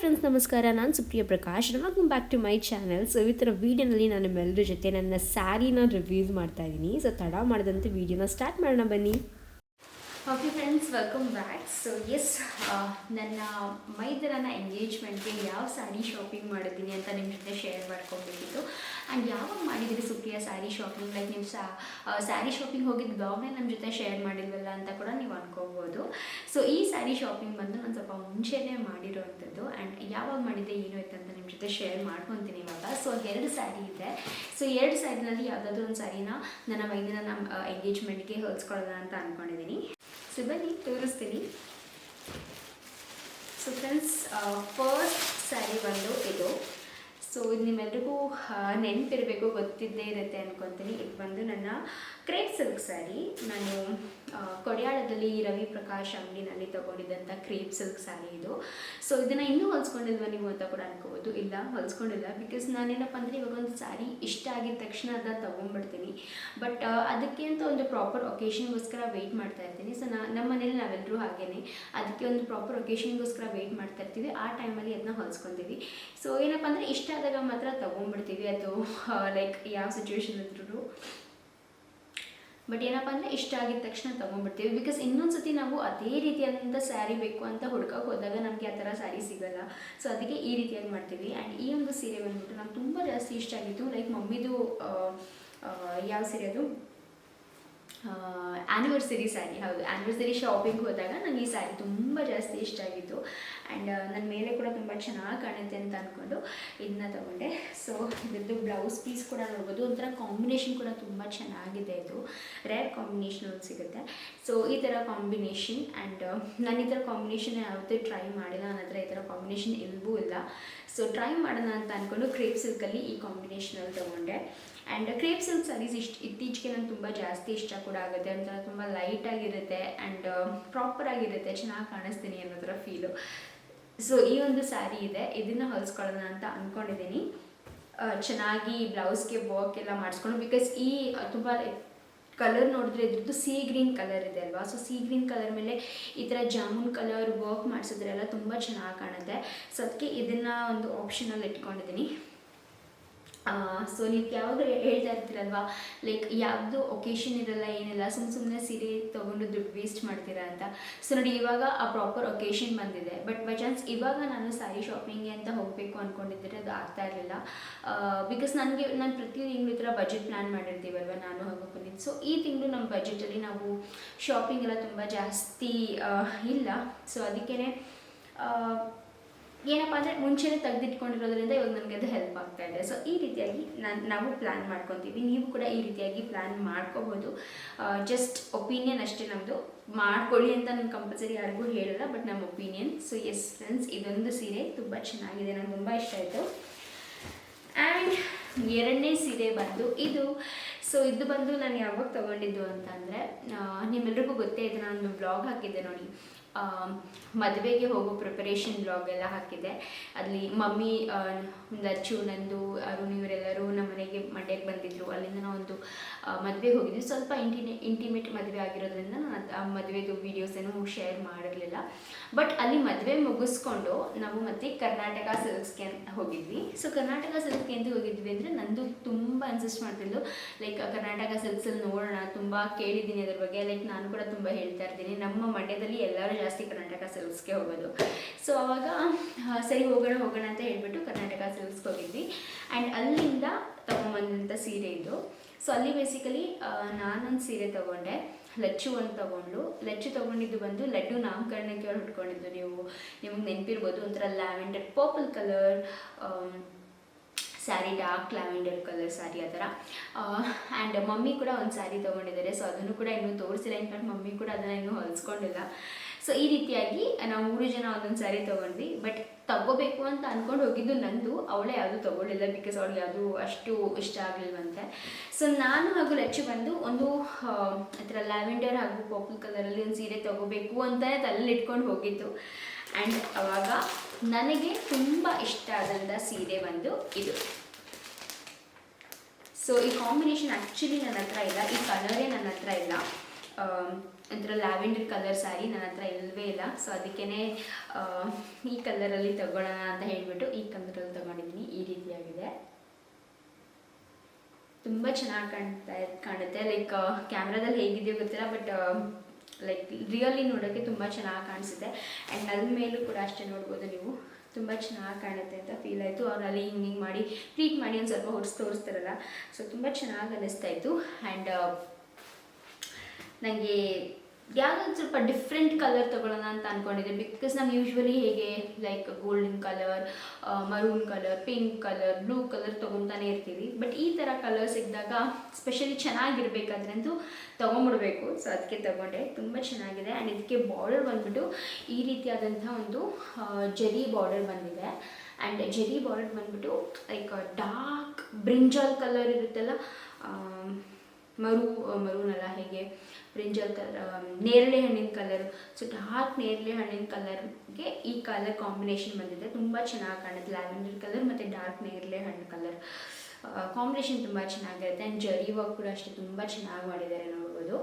Friends ನಮಸ್ಕಾರ. ನಾನು Supriya Prakash. Welcome back to my channel so ಥರ ವೀಡಿಯೋನಲ್ಲಿ ನಾನು ನಿಮ್ಮೆಲ್ಲರ ಜೊತೆ ನನ್ನ ಸ್ಯಾರಿನ ರಿವ್ಯೂಸ್ ಮಾಡ್ತಾ ಇದ್ದೀನಿ. ಸೊ ತಡ ಮಾಡಿದಂತೆ ವೀಡಿಯೋನ ಸ್ಟಾರ್ಟ್ ಮಾಡೋಣ ಬನ್ನಿ. Okay friends welcome back so yes ನನ್ನ ಮೈದರನ ಎಂಗೇಜ್ಮೆಂಟ್ಗೆ ಯಾವ ಸ್ಯಾರಿ ಶಾಪಿಂಗ್ ಮಾಡಿದ್ದೀನಿ ಅಂತ ನಿಮ್ಮ ಜೊತೆ ಶೇರ್ ಮಾಡ್ಕೊಬೇಕಿತ್ತು ಆ್ಯಂಡ್ ಯಾವಾಗ ಮಾಡಿದ್ರಿ ಸುಪ್ರಿಯ ಸ್ಯಾರಿ ಶಾಪಿಂಗ್ ಲೈಕ್ ನೀವು ಸಾರಿ ಸ್ಯಾರಿ ಶಾಪಿಂಗ್ ಹೋಗಿದ್ದ ಬ್ಲಾಗ್ನೇ ನಮ್ಮ ಜೊತೆ ಶೇರ್ ಮಾಡಿಲ್ವಲ್ಲ ಅಂತ ಕೂಡ ನೀವು ಅನ್ಕೋಬೋದು ಸೊ ಈ ಸ್ಯಾರಿ ಶಾಪಿಂಗ್ ಬಂದು ನಾನು ಸ್ವಲ್ಪ ಮುಂಚೆನೇ ಮಾಡಿರೋವಂಥದ್ದು ಆ್ಯಂಡ್ ಯಾವಾಗ ಮಾಡಿದ್ದೆ, ಏನು ಇತ್ತು ಅಂತ ನಿಮ್ಮ ಜೊತೆ ಶೇರ್ ಮಾಡ್ಕೊತೀನಿ ಇವಾಗ. ಸೊ ಎರಡು ಸ್ಯಾರಿ ಇದೆ. ಸೊ ಎರಡು ಸ್ಯಾರಿನಲ್ಲಿ ಯಾವುದಾದ್ರೂ ಒಂದು ಸ್ಯಾರಿನ ನನ್ನ ಮೈದಿನ ನಮ್ಮ ಎಂಗೇಜ್ಮೆಂಟ್ಗೆ ಹೊಲಿಸ್ಕೊಳ್ಳೋಣ ಅಂತ ಅಂದ್ಕೊಂಡಿದ್ದೀನಿ ಸೊ ಬನ್ನಿ ತೋರಿಸ್ತೀನಿ ಸೊ ಫ್ರೆಂಡ್ಸ್ ಫಸ್ಟ್ ಸ್ಯಾರಿ ಬಂದು ಇದು. ಸೊ ಇದು ನಿಮ್ಮೆಲ್ರಿಗೂ ನೆನಪಿರಬೇಕು, ಗೊತ್ತಿದ್ದೇ ಇರುತ್ತೆ ಅನ್ಕೊತೀನಿ. ಇದು ಬಂದು ನನ್ನ ಕ್ರೇಪ್ ಸಿಲ್ಕ್ ಸ್ಯಾರಿ ನಾನು ಕೊಡಿಯಾಳದಲ್ಲಿ ರವಿ ಪ್ರಕಾಶ್ ಅಂಗಡಿನಲ್ಲಿ ತಗೊಂಡಿದ್ದಂಥ ಕ್ರೇಪ್ ಸಿಲ್ಕ್ ಸ್ಯಾರಿ ಇದು. ಸೊ ಇದನ್ನು ಇನ್ನೂ ಹೊಲ್ಸ್ಕೊಂಡಿಲ್ವ ನೀವು ಅಂತ ಕೂಡ ಅನ್ಕೋಬೋದು. ಇಲ್ಲ, ಹೊಲ್ಸ್ಕೊಂಡಿಲ್ಲ. ಬಿಕಾಸ್ ನಾನೇನಪ್ಪ ಅಂದರೆ ಇವಾಗ ಒಂದು ಸ್ಯಾರಿ ಇಷ್ಟ ಆಗಿದ ತಕ್ಷಣ ಅದನ್ನ ತೊಗೊಂಡ್ಬಿಡ್ತೀನಿ. ಬಟ್ ಅದಕ್ಕೆ ಅಂತ ಒಂದು ಪ್ರಾಪರ್ ಒಕೇಶನ್ಗೋಸ್ಕರ ವೆಯ್ಟ್ ಮಾಡ್ತಾ ಇರ್ತೀನಿ. ಸೊ ನಾ ನಮ್ಮ ಮನೇಲಿ ನಾವೆಲ್ಲರೂ ಹಾಗೇನೆ. ಅದಕ್ಕೆ ಒಂದು ಪ್ರಾಪರ್ ಒಕೇಶನ್ಗೋಸ್ಕರ ವೆಯ್ಟ್ ಮಾಡ್ತಾ ಇರ್ತೀವಿ. ಆ ಟೈಮಲ್ಲಿ ಅದನ್ನ ಹೊಲ್ಸ್ಕೊತೀವಿ ಸೊ ಏನಪ್ಪ ಅಂದರೆ ಇಷ್ಟ ಆದಾಗ ಮಾತ್ರ ತೊಗೊಂಡ್ಬಿಡ್ತೀವಿ. ಅದು ಲೈಕ್ ಯಾವ ಸಿಚುವೇಶನ್ ಇದ್ರೂ ಬಟ್ ಏನಪ್ಪ ಅಂದರೆ ಇಷ್ಟ ಆಗಿದ ತಕ್ಷಣ ತೊಗೊಂಡ್ಬಿಡ್ತೀವಿ. ಬಿಕಾಸ್ ಇನ್ನೊಂದು ಸತಿ ನಾವು ಅದೇ ರೀತಿಯಾದಂಥ ಸ್ಯಾರಿ ಬೇಕು ಅಂತ ಹುಡ್ಕಕ್ಕೆ ಹೋದಾಗ ನಮಗೆ ಆ ಥರ ಸ್ಯಾರಿ ಸಿಗಲ್ಲ. ಸೊ ಅದಕ್ಕೆ ಈ ರೀತಿಯಾಗಿ ಮಾಡ್ತೀವಿ. ಆ್ಯಂಡ್ ಈ ಒಂದು ಸೀರೆ ಬಂದ್ಬಿಟ್ಟು ನಂಗೆ ತುಂಬ ಜಾಸ್ತಿ ಇಷ್ಟ ಆಗಿತ್ತು ಲೈಕ್ ಮಮ್ಮಿದು ಯಾವ ಸೀರೆ ಅದು? ಆ್ಯನಿವರ್ಸರಿ ಸ್ಯಾರಿ ಹೌದು. ಆ್ಯನಿವರ್ಸರಿ ಶಾಪಿಂಗ್ ಹೋದಾಗ ನನಗೆ ಈ ಸ್ಯಾರಿ ತುಂಬ ಜಾಸ್ತಿ ಇಷ್ಟ ಆಗಿತ್ತು. ಆ್ಯಂಡ್ ನನ್ನ ಮೇಲೆ ಕೂಡ ತುಂಬ ಚೆನ್ನಾಗಿ ಕಾಣುತ್ತೆ ಅಂತ ಅಂದ್ಕೊಂಡು ಇದನ್ನ ತಗೊಂಡೆ. ಸೊ ಇದ್ರದ್ದು ಬ್ಲೌಸ್ ಪೀಸ್ ಕೂಡ ನೋಡ್ಬೋದು. ಒಂಥರ ಕಾಂಬಿನೇಷನ್ ಕೂಡ ತುಂಬ ಚೆನ್ನಾಗಿದೆ ಇದು. ರೇರ್ ಕಾಂಬಿನೇಷನ್ ಒಂದು ಸಿಗುತ್ತೆ. ಸೊ ಈ ಥರ ಕಾಂಬಿನೇಷನ್ ಆ್ಯಂಡ್ ನಾನು ಈ ಥರ ಕಾಂಬಿನೇಷನ್ ಯಾವುದೇ ಟ್ರೈ ಮಾಡಿಲ್ಲ. ನನ್ನ ಹತ್ರ ಈ ಥರ ಕಾಂಬಿನೇಷನ್ ಇಲ್ವೂ ಇಲ್ಲ. ಸೊ ಟ್ರೈ ಮಾಡೋಣ ಅಂತ ಅಂದ್ಕೊಂಡು ಕ್ರೇಪ್ ಸಿಲ್ಕಲ್ಲಿ ಈ ಕಾಂಬಿನೇಷನಲ್ಲಿ ತೊಗೊಂಡೆ. ಆ್ಯಂಡ್ ಕ್ರೇಪ್ ಸಿಲ್ಕ್ ಸ್ಯಾರೀಸ್ ಇಷ್ಟು, ಇತ್ತೀಚೆಗೆ ನಂಗೆ ತುಂಬ ಜಾಸ್ತಿ ಇಷ್ಟ ಕೂಡ ಆಗುತ್ತೆ. ಒಂಥರ ತುಂಬ ಲೈಟಾಗಿರುತ್ತೆ ಆ್ಯಂಡ್ ಪ್ರಾಪರ್ ಆಗಿರುತ್ತೆ. ಚೆನ್ನಾಗಿ ಕಾಣಿಸ್ತೀನಿ ಅನ್ನೋ ಥರ ಫೀಲು ಸೊ ಈ ಒಂದು ಸ್ಯಾರಿ ಇದೆ. ಇದನ್ನು ಹೊಲಿಸ್ಕೊಳ್ಳೋಣ ಅಂತ ಅಂದ್ಕೊಂಡಿದ್ದೀನಿ ಚೆನ್ನಾಗಿ ಬ್ಲೌಸ್ಗೆ ವರ್ಕ್ ಎಲ್ಲ ಮಾಡಿಸ್ಕೊಂಡು ಬಿಕಾಸ್ ಈ ತುಂಬ ಕಲರ್ ನೋಡಿದ್ರೆ ಇದ್ರದ್ದು ಸಿ ಗ್ರೀನ್ ಕಲರ್ ಇದೆ ಅಲ್ವಾ? ಸೊ ಸಿ ಗ್ರೀನ್ ಕಲರ್ ಮೇಲೆ ಈ ಥರ ಜಾಮೂನ್ ಕಲರ್ ವರ್ಕ್ ಮಾಡಿಸಿದ್ರೆಲ್ಲ ತುಂಬ ಚೆನ್ನಾಗಿ ಕಾಣುತ್ತೆ. ಸೊ ಅದಕ್ಕೆ ಇದನ್ನು ಒಂದು ಆಪ್ಷನಲ್ಲಿ ಇಟ್ಕೊಂಡಿದ್ದೀನಿ ಸೊ ನೀವು ಯಾವಾಗ ಹೇಳ್ತಾ ಇರ್ತೀರಲ್ವಾ? ಲೈಕ್ ಯಾವುದು ಒಕೇಶನ್ ಇರಲ್ಲ, ಏನಿಲ್ಲ ಸುಮ್ಮ ಸುಮ್ಮನೆ ಸೀರೆ ತೊಗೊಂಡು ದುಡ್ಡು ವೇಸ್ಟ್ ಮಾಡ್ತೀರಾ ಅಂತ. ಸೊ ನೋಡಿ, ಇವಾಗ ಆ ಪ್ರಾಪರ್ ಒಕೇಶನ್ ಬಂದಿದೆ. ಬಟ್ ಬೈ ಚಾನ್ಸ್ ಇವಾಗ ನಾನು ಸ್ಯಾರಿ ಶಾಪಿಂಗ್ಗೆ ಅಂತ ಹೋಗಬೇಕು ಅಂದ್ಕೊಂಡಿದ್ದರೆ ಅದು ಆಗ್ತಾ ಇರಲಿಲ್ಲ. ಬಿಕಾಸ್ ನನಗೆ, ನಾನು ಪ್ರತಿ ತಿಂಗಳು ಈ ಥರ ಬಜೆಟ್ ಪ್ಲ್ಯಾನ್ ಮಾಡಿರ್ತೀವಲ್ವ ನಾನು ಹೋಗೋ ಬಂದಿದ್ದು ಸೊ ಈ ತಿಂಗಳು ನಮ್ಮ ಬಜೆಟಲ್ಲಿ ನಾವು ಶಾಪಿಂಗ್ ಎಲ್ಲ ತುಂಬ ಜಾಸ್ತಿ ಇಲ್ಲ. ಸೊ ಅದಕ್ಕೇ ಏನಪ್ಪ ಅಂದರೆ ಮುಂಚೆನೇ ತೆಗೆದಿಟ್ಕೊಂಡಿರೋದ್ರಿಂದ ಇವಾಗ ನನಗೆ ಅದು ಹೆಲ್ಪ್ ಆಗ್ತಾ ಇದೆ. ಸೊ ಈ ರೀತಿಯಾಗಿ ನಾನು, ನಾವು ಪ್ಲ್ಯಾನ್ ಮಾಡ್ಕೊತೀವಿ. ನೀವು ಕೂಡ ಈ ರೀತಿಯಾಗಿ ಪ್ಲ್ಯಾನ್ ಮಾಡ್ಕೋಬೋದು. ಜಸ್ಟ್ ಒಪಿನಿಯನ್ ಅಷ್ಟೇ ನಮ್ಮದು ಮಾಡ್ಕೊಳ್ಳಿ ಅಂತ ನಾನು ಕಂಪಲ್ಸರಿ ಯಾರಿಗೂ ಹೇಳಲ್ಲ ಬಟ್ ನಮ್ಮ ಒಪಿನಿಯನ್ ಸೊ ಎಸ್ ಫ್ರೆಂಡ್ಸ್ ಇದೊಂದು ಸೀರೆ. ತುಂಬ ಚೆನ್ನಾಗಿದೆ. ನಂಗೆ ತುಂಬ ಇಷ್ಟ ಆಯಿತು. ಆ್ಯಂಡ್ ಎರಡನೇ ಸೀರೆ ಬಂದು ಇದು. ಸೊ ಇದು ಬಂದು ನಾನು ಯಾವಾಗ ತೊಗೊಂಡಿದ್ದು ಅಂತಂದರೆ ನಿಮ್ಮೆಲ್ರಿಗೂ ಗೊತ್ತೇ ಇದೆ. ನಾನು ಬ್ಲಾಗ್ ಹಾಕಿದ್ದೆ ನೋಡಿ. ಮದುವೆಗೆ ಹೋಗೋ ಪ್ರಿಪರೇಷನ್ ಬ್ಲಾಗ್ ಎಲ್ಲ ಹಾಕಿದ್ದೆ ಅಲ್ಲಿ ಮಮ್ಮಿ ಒಂದು ಅಚ್ಚು, ನಂದು, ಅರುಣ್ ಇವರೆಲ್ಲರೂ ನಮ್ಮ ಮನೆಗೆ ಮಂಡ್ಯಕ್ಕೆ ಬಂದಿದ್ದರು ಅಲ್ಲಿಂದ ಒಂದು ಮದುವೆ ಹೋಗಿದ್ವಿ. ಸ್ವಲ್ಪ ಇಂಟಿನೇ ಇಂಟಿಮೇಟ್ ಮದುವೆ ಆಗಿರೋದ್ರಿಂದ ನಾನು ಆ ಮದುವೆದು ವೀಡಿಯೋಸ್ ಏನು ಶೇರ್ ಮಾಡಿರಲಿಲ್ಲ. ಬಟ್ ಅಲ್ಲಿ ಮದುವೆ ಮುಗಿಸ್ಕೊಂಡು ನಾವು ಮತ್ತೆ ಕರ್ನಾಟಕ ಸಿಲ್ಕ್ಸ್ಗೆ ಹೋಗಿದ್ವಿ. ಸೊ ಕರ್ನಾಟಕ ಸಿಲ್ಕ್ಗೆ ಅಂತ ಹೋಗಿದ್ವಿ ಅಂದರೆ ನಂದು ತುಂಬ ಇನ್ಸಿಸ್ಟ್ ಮಾಡ್ತಿದ್ಲು. ಲೈಕ್ ಕರ್ನಾಟಕ ಸಿಲ್ಕ್ಸಲ್ಲಿ ನೋಡೋಣ, ತುಂಬ ಕೇಳಿದ್ದೀನಿ ಅದ್ರ ಬಗ್ಗೆ. ಲೈಕ್ ನಾನು ಕೂಡ ತುಂಬ ಹೇಳ್ತಾ ಇರ್ತೀನಿ. ನಮ್ಮ ಮಂಡ್ಯದಲ್ಲಿ ಎಲ್ಲರೂ ಜಾಸ್ತಿ ಕರ್ನಾಟಕ ಸಿಲ್ಕ್ಸ್ಗೆ ಹೋಗೋದು. ಸೊ ಅವಾಗ ಸರಿ ಹೋಗೋಣ ಹೋಗೋಣ ಅಂತ ಹೇಳ್ಬಿಟ್ಟು ಕರ್ನಾಟಕ ಸಿಲ್ಕ್ಸ್ಗೆ ಹೋಗಿದ್ವಿ. ಆ್ಯಂಡ್ ಅಲ್ಲಿಂದ ತೊಗೊಂಬಂದಂಥ ಸೀರೆ ಇದು. ಸೊ ಅಲ್ಲಿ ಬೇಸಿಕಲಿ ನಾನೊಂದು ಸೀರೆ ತಗೊಂಡೆ. ಲಚ್ಚು ಒಂದು ತೊಗೊಂಡು ಲಚ್ಚು ತೊಗೊಂಡಿದ್ದು ಬಂದು ಲಡ್ಡು ನಾಮಕರಣಕ್ಕೆ ಅವ್ರು ನೀವು ನಿಮಗೆ ನೆನಪಿರ್ಬೋದು ಒಂಥರ lavender, purple colour sari, dark lavender colour sari ಆ ಥರ. ಆ್ಯಂಡ್ ಮಮ್ಮಿ ಕೂಡ ಒಂದು ಸ್ಯಾರಿ ತೊಗೊಂಡಿದ್ದಾರೆ. ಸೊ ಅದನ್ನು ಕೂಡ ಇನ್ನೂ ತೋರಿಸಿಲ್ಲ. ಇನ್ಫ್ಯಾಕ್ಟ್ ಮಮ್ಮಿ ಕೂಡ ಅದನ್ನು ಇನ್ನೂ ಹೊಲಿಸ್ಕೊಂಡಿಲ್ಲ. ಸೊ ಈ ರೀತಿಯಾಗಿ ನಾವು ಮೂರು ಜನ ಒಂದೊಂದು ಸ್ಯಾರಿ ತೊಗೊಂಡ್ವಿ. ಬಟ್ ತಗೋಬೇಕು ಅಂತ ಅಂದ್ಕೊಂಡು ಹೋಗಿದ್ದು ನಂದು. ಅವಳೇ ಯಾವುದು ತಗೊಳ್ಳಿಲ್ಲ ಬಿಕಾಸ್ ಅವಳಿಗೆ ಯಾವುದು ಅಷ್ಟು ಇಷ್ಟ ಆಗಲಿಲ್ವಂತೆ. ಸೊ ನಾನು ಹಾಗೂ ಲಚ್ಚು ಬಂದು ಒಂದು ಆ, ಥರ ಲ್ಯಾವೆಂಡರ್ ಹಾಗೂ ಪರ್ಪಲ್ ಕಲರಲ್ಲಿ ಒಂದು ಸೀರೆ ತೊಗೋಬೇಕು ಅಂತಲೇ ತಲೆಯಲ್ಲಿ ಇಟ್ಕೊಂಡು ಹೋಗಿದ್ದು. ಆ್ಯಂಡ್ ಅವಾಗ ನನಗೆ ತುಂಬ ಇಷ್ಟ ಆದಂಥ ಸೀರೆ ಬಂದು ಇದು. ಸೊ ಈ ಕಾಂಬಿನೇಷನ್ ಆ್ಯಕ್ಚುಲಿ ನನ್ನ ಹತ್ರ ಇಲ್ಲ. ಈ ಕಲರೇ ನನ್ನ ಹತ್ರ ಇಲ್ಲ. ಒಂಥರ ಲ್ಯಾವೆಂಡರ್ ಕಲರ್ ಸ್ಯಾರಿ ನನ್ನ ಹತ್ರ ಇಲ್ಲವೇ ಇಲ್ಲ. ಸೊ ಅದಕ್ಕೇ ಈ ಕಲರಲ್ಲಿ ತಗೊಳ್ಳೋಣ ಅಂತ ಹೇಳಿಬಿಟ್ಟು ಈ ಕಲರಲ್ಲಿ ತಗೊಂಡಿದ್ದೀನಿ. ಈ ರೀತಿಯಾಗಿದೆ. ತುಂಬ ಚೆನ್ನಾಗಿ ಕಾಣ್ತಾ ಕಾಣುತ್ತೆ. ಲೈಕ್ ಕ್ಯಾಮ್ರಾದಲ್ಲಿ ಹೇಗಿದೆಯೋ ಗೊತ್ತಿಲ್ಲ ಬಟ್ ಲೈಕ್ ರಿಯಲಿ ನೋಡೋಕ್ಕೆ ತುಂಬ ಚೆನ್ನಾಗಿ ಕಾಣಿಸುತ್ತೆ. ಆ್ಯಂಡ್ ಅದ್ರ ಮೇಲೂ ಕೂಡ ಅಷ್ಟೇ ನೋಡ್ಬೋದು ನೀವು. ತುಂಬ ಚೆನ್ನಾಗಿ ಕಾಣುತ್ತೆ ಅಂತ ಫೀಲ್ ಆಯಿತು. ಅವರಲ್ಲಿ ಹಿಂಗೆ ಹಿಂಗೆ ಮಾಡಿ ಟ್ರೀಟ್ ಮಾಡಿ ಒಂದು ಸ್ವಲ್ಪ ಹೊಡ್ಸಿ ತೋರಿಸ್ತಾರಲ್ಲ. ಸೊ ತುಂಬ ಚೆನ್ನಾಗಿ ಅನ್ನಿಸ್ತಾ ಇತ್ತು. ಆ್ಯಂಡ್ ನನಗೆ ಯಾವುದೋ ಸ್ವಲ್ಪ ಡಿಫ್ರೆಂಟ್ ಕಲರ್ ತೊಗೊಳ್ಳೋಣ ಅಂತ ಅಂದ್ಕೊಂಡಿದ್ದೆ ಬಿಕಾಸ್ ನಾನು ಯೂಶ್ವಲಿ ಹೇಗೆ like golden colour maroon colour pink colour blue colour ತೊಗೊತಾನೆ ಇರ್ತೀವಿ. ಬಟ್ ಈ ಥರ ಕಲರ್ ಸಿಕ್ಕಿದಾಗ ಸ್ಪೆಷಲಿ ಚೆನ್ನಾಗಿರ್ಬೇಕಾದ್ರಂತೂ ತೊಗೊಂಬಿಡ್ಬೇಕು. ಸೊ ಅದಕ್ಕೆ ತಗೊಂಡೆ. ತುಂಬ ಚೆನ್ನಾಗಿದೆ. ಆ್ಯಂಡ್ ಇದಕ್ಕೆ ಬಾರ್ಡರ್ ಬಂದುಬಿಟ್ಟು ಈ ರೀತಿಯಾದಂಥ ಒಂದು ಜರಿ ಬಾರ್ಡರ್ ಬಂದಿದೆ. ಆ್ಯಂಡ್ ಜರಿ ಬಾರ್ಡರ್ ಬಂದ್ಬಿಟ್ಟು ಲೈಕ್ ಡಾರ್ಕ್ ಬ್ರಿಂಜಾಲ್ ಕಲರ್ ಇರುತ್ತಲ್ಲ ಮರು ಮರೂನಲ್ಲ ಹೇಗೆ ಬ್ರಿಂಜಾಲ್ ಕಲರ್ ನೇರಳೆ ಹಣ್ಣಿನ ಕಲರ್ ಸೊ ಡಾರ್ಕ್ ನೇರಳೆ ಹಣ್ಣಿನ ಕಲರ್ಗೆ ಈ ಕಲರ್ ಕಾಂಬಿನೇಷನ್ ಬಂದಿದೆ. ತುಂಬ ಚೆನ್ನಾಗಿ ಕಾಣುತ್ತೆ. ಲ್ಯಾವೆಂಡರ್ ಕಲರ್ ಮತ್ತು ಡಾರ್ಕ್ ನೇರಳೆ ಹಣ್ಣು ಕಲರ್ ಕಾಂಬಿನೇಷನ್ ತುಂಬ ಚೆನ್ನಾಗಿರುತ್ತೆ. ಆ್ಯಂಡ್ ಜರಿ ವರ್ಕ್ ಕೂಡ ಅಷ್ಟೇ ತುಂಬ ಚೆನ್ನಾಗಿ ಮಾಡಿದ್ದಾರೆ ನೋಡ್ಬೋದು.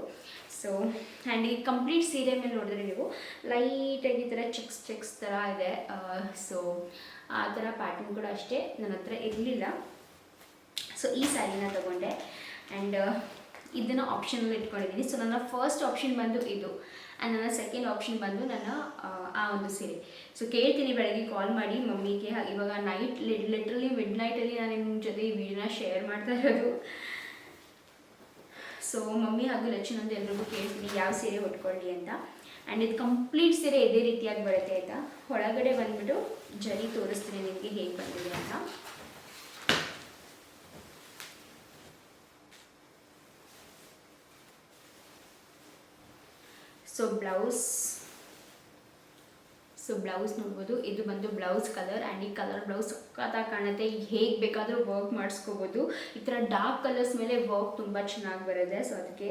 ಸೊ ಆ್ಯಂಡ್ ಈ ಕಂಪ್ಲೀಟ್ ಸೀರೆ ಮೇಲೆ ನೋಡಿದ್ರೆ ನೀವು ಲೈಟಾಗಿ ಈ ಥರ ಚೆಕ್ಸ್ ಚೆಕ್ಸ್ ಥರ ಇದೆ. ಸೊ ಆ ಥರ ಪ್ಯಾಟರ್ನ್ ಕೂಡ ಅಷ್ಟೇ. ನನ್ನ ಹತ್ರ ಇರಲಿಲ್ಲ. ಸೊ ಈ ಸ್ಯಾರಿನ ತಗೊಂಡೆ. ಆ್ಯಂಡ್ ಇದನ್ನು ಆಪ್ಷನಲ್ಲಿ ಇಟ್ಕೊಂಡಿದ್ದೀನಿ ಸೊ ನನ್ನ ಫಸ್ಟ್ ಆಪ್ಷನ್ ಬಂದು ಇದು. ಆ್ಯಂಡ್ ನನ್ನ ಸೆಕೆಂಡ್ ಆಪ್ಷನ್ ಬಂದು ನನ್ನ ಆ, ಒಂದು ಸೀರೆ. ಸೊ ಕೇಳ್ತೀನಿ ಬೆಳಗ್ಗೆ ಕಾಲ್ ಮಾಡಿ ಮಮ್ಮಿಗೆ. ಇವಾಗ ನೈಟ್ ಲಿಟ್ರಲಿ ಮಿಡ್ ನೈಟಲ್ಲಿ ನಾನು ನಿಮ್ಮ ಜೊತೆ ಈ ವಿಡಿಯೋನ ಶೇರ್ ಮಾಡ್ತಾ ಇರೋದು. ಸೊ ಮಮ್ಮಿ ಹಾಗೂ ಲಕ್ಷ್ಮಣಂದು ಎಲ್ರಿಗೂ ಕೇಳ್ತೀನಿ ಯಾವ ಸೀರೆ ಉಟ್ಕೊಳ್ಳಿ ಅಂತ. ಆ್ಯಂಡ್ ಇದು ಕಂಪ್ಲೀಟ್ ಸೀರೆ ಇದೇ ರೀತಿಯಾಗಿ ಬರುತ್ತೆ ಆಯಿತಾ? ಒಳಗಡೆ ಬಂದ್ಬಿಟ್ಟು ಜರಿ ತೋರಿಸ್ತೀನಿ ನಿಮಗೆ ಹೇಗೆ ಬಂದಿದೆ ಅಂತ. ಸೊ ಬ್ಲೌಸ್ ಸೊ ಬ್ಲೌಸ್ ನೋಡ್ಬೋದು. ಇದು ಬಂದು ಬ್ಲೌಸ್ ಕಲರ್ ಆ್ಯಂಡ್ ಈ ಕಲರ್ ಬ್ಲೌಸ್ ಸಖತ್ತಾಗಿ ಕಾಣುತ್ತೆ. ಈಗ ಹೇಗೆ ಬೇಕಾದರೂ ವರ್ಕ್ ಮಾಡಿಸ್ಕೋಬೋದು. ಈ ಥರ ಡಾರ್ಕ್ ಕಲರ್ಸ್ ಮೇಲೆ ವರ್ಕ್ ತುಂಬ ಚೆನ್ನಾಗಿ ಬರುತ್ತೆ. ಸೊ ಅದಕ್ಕೆ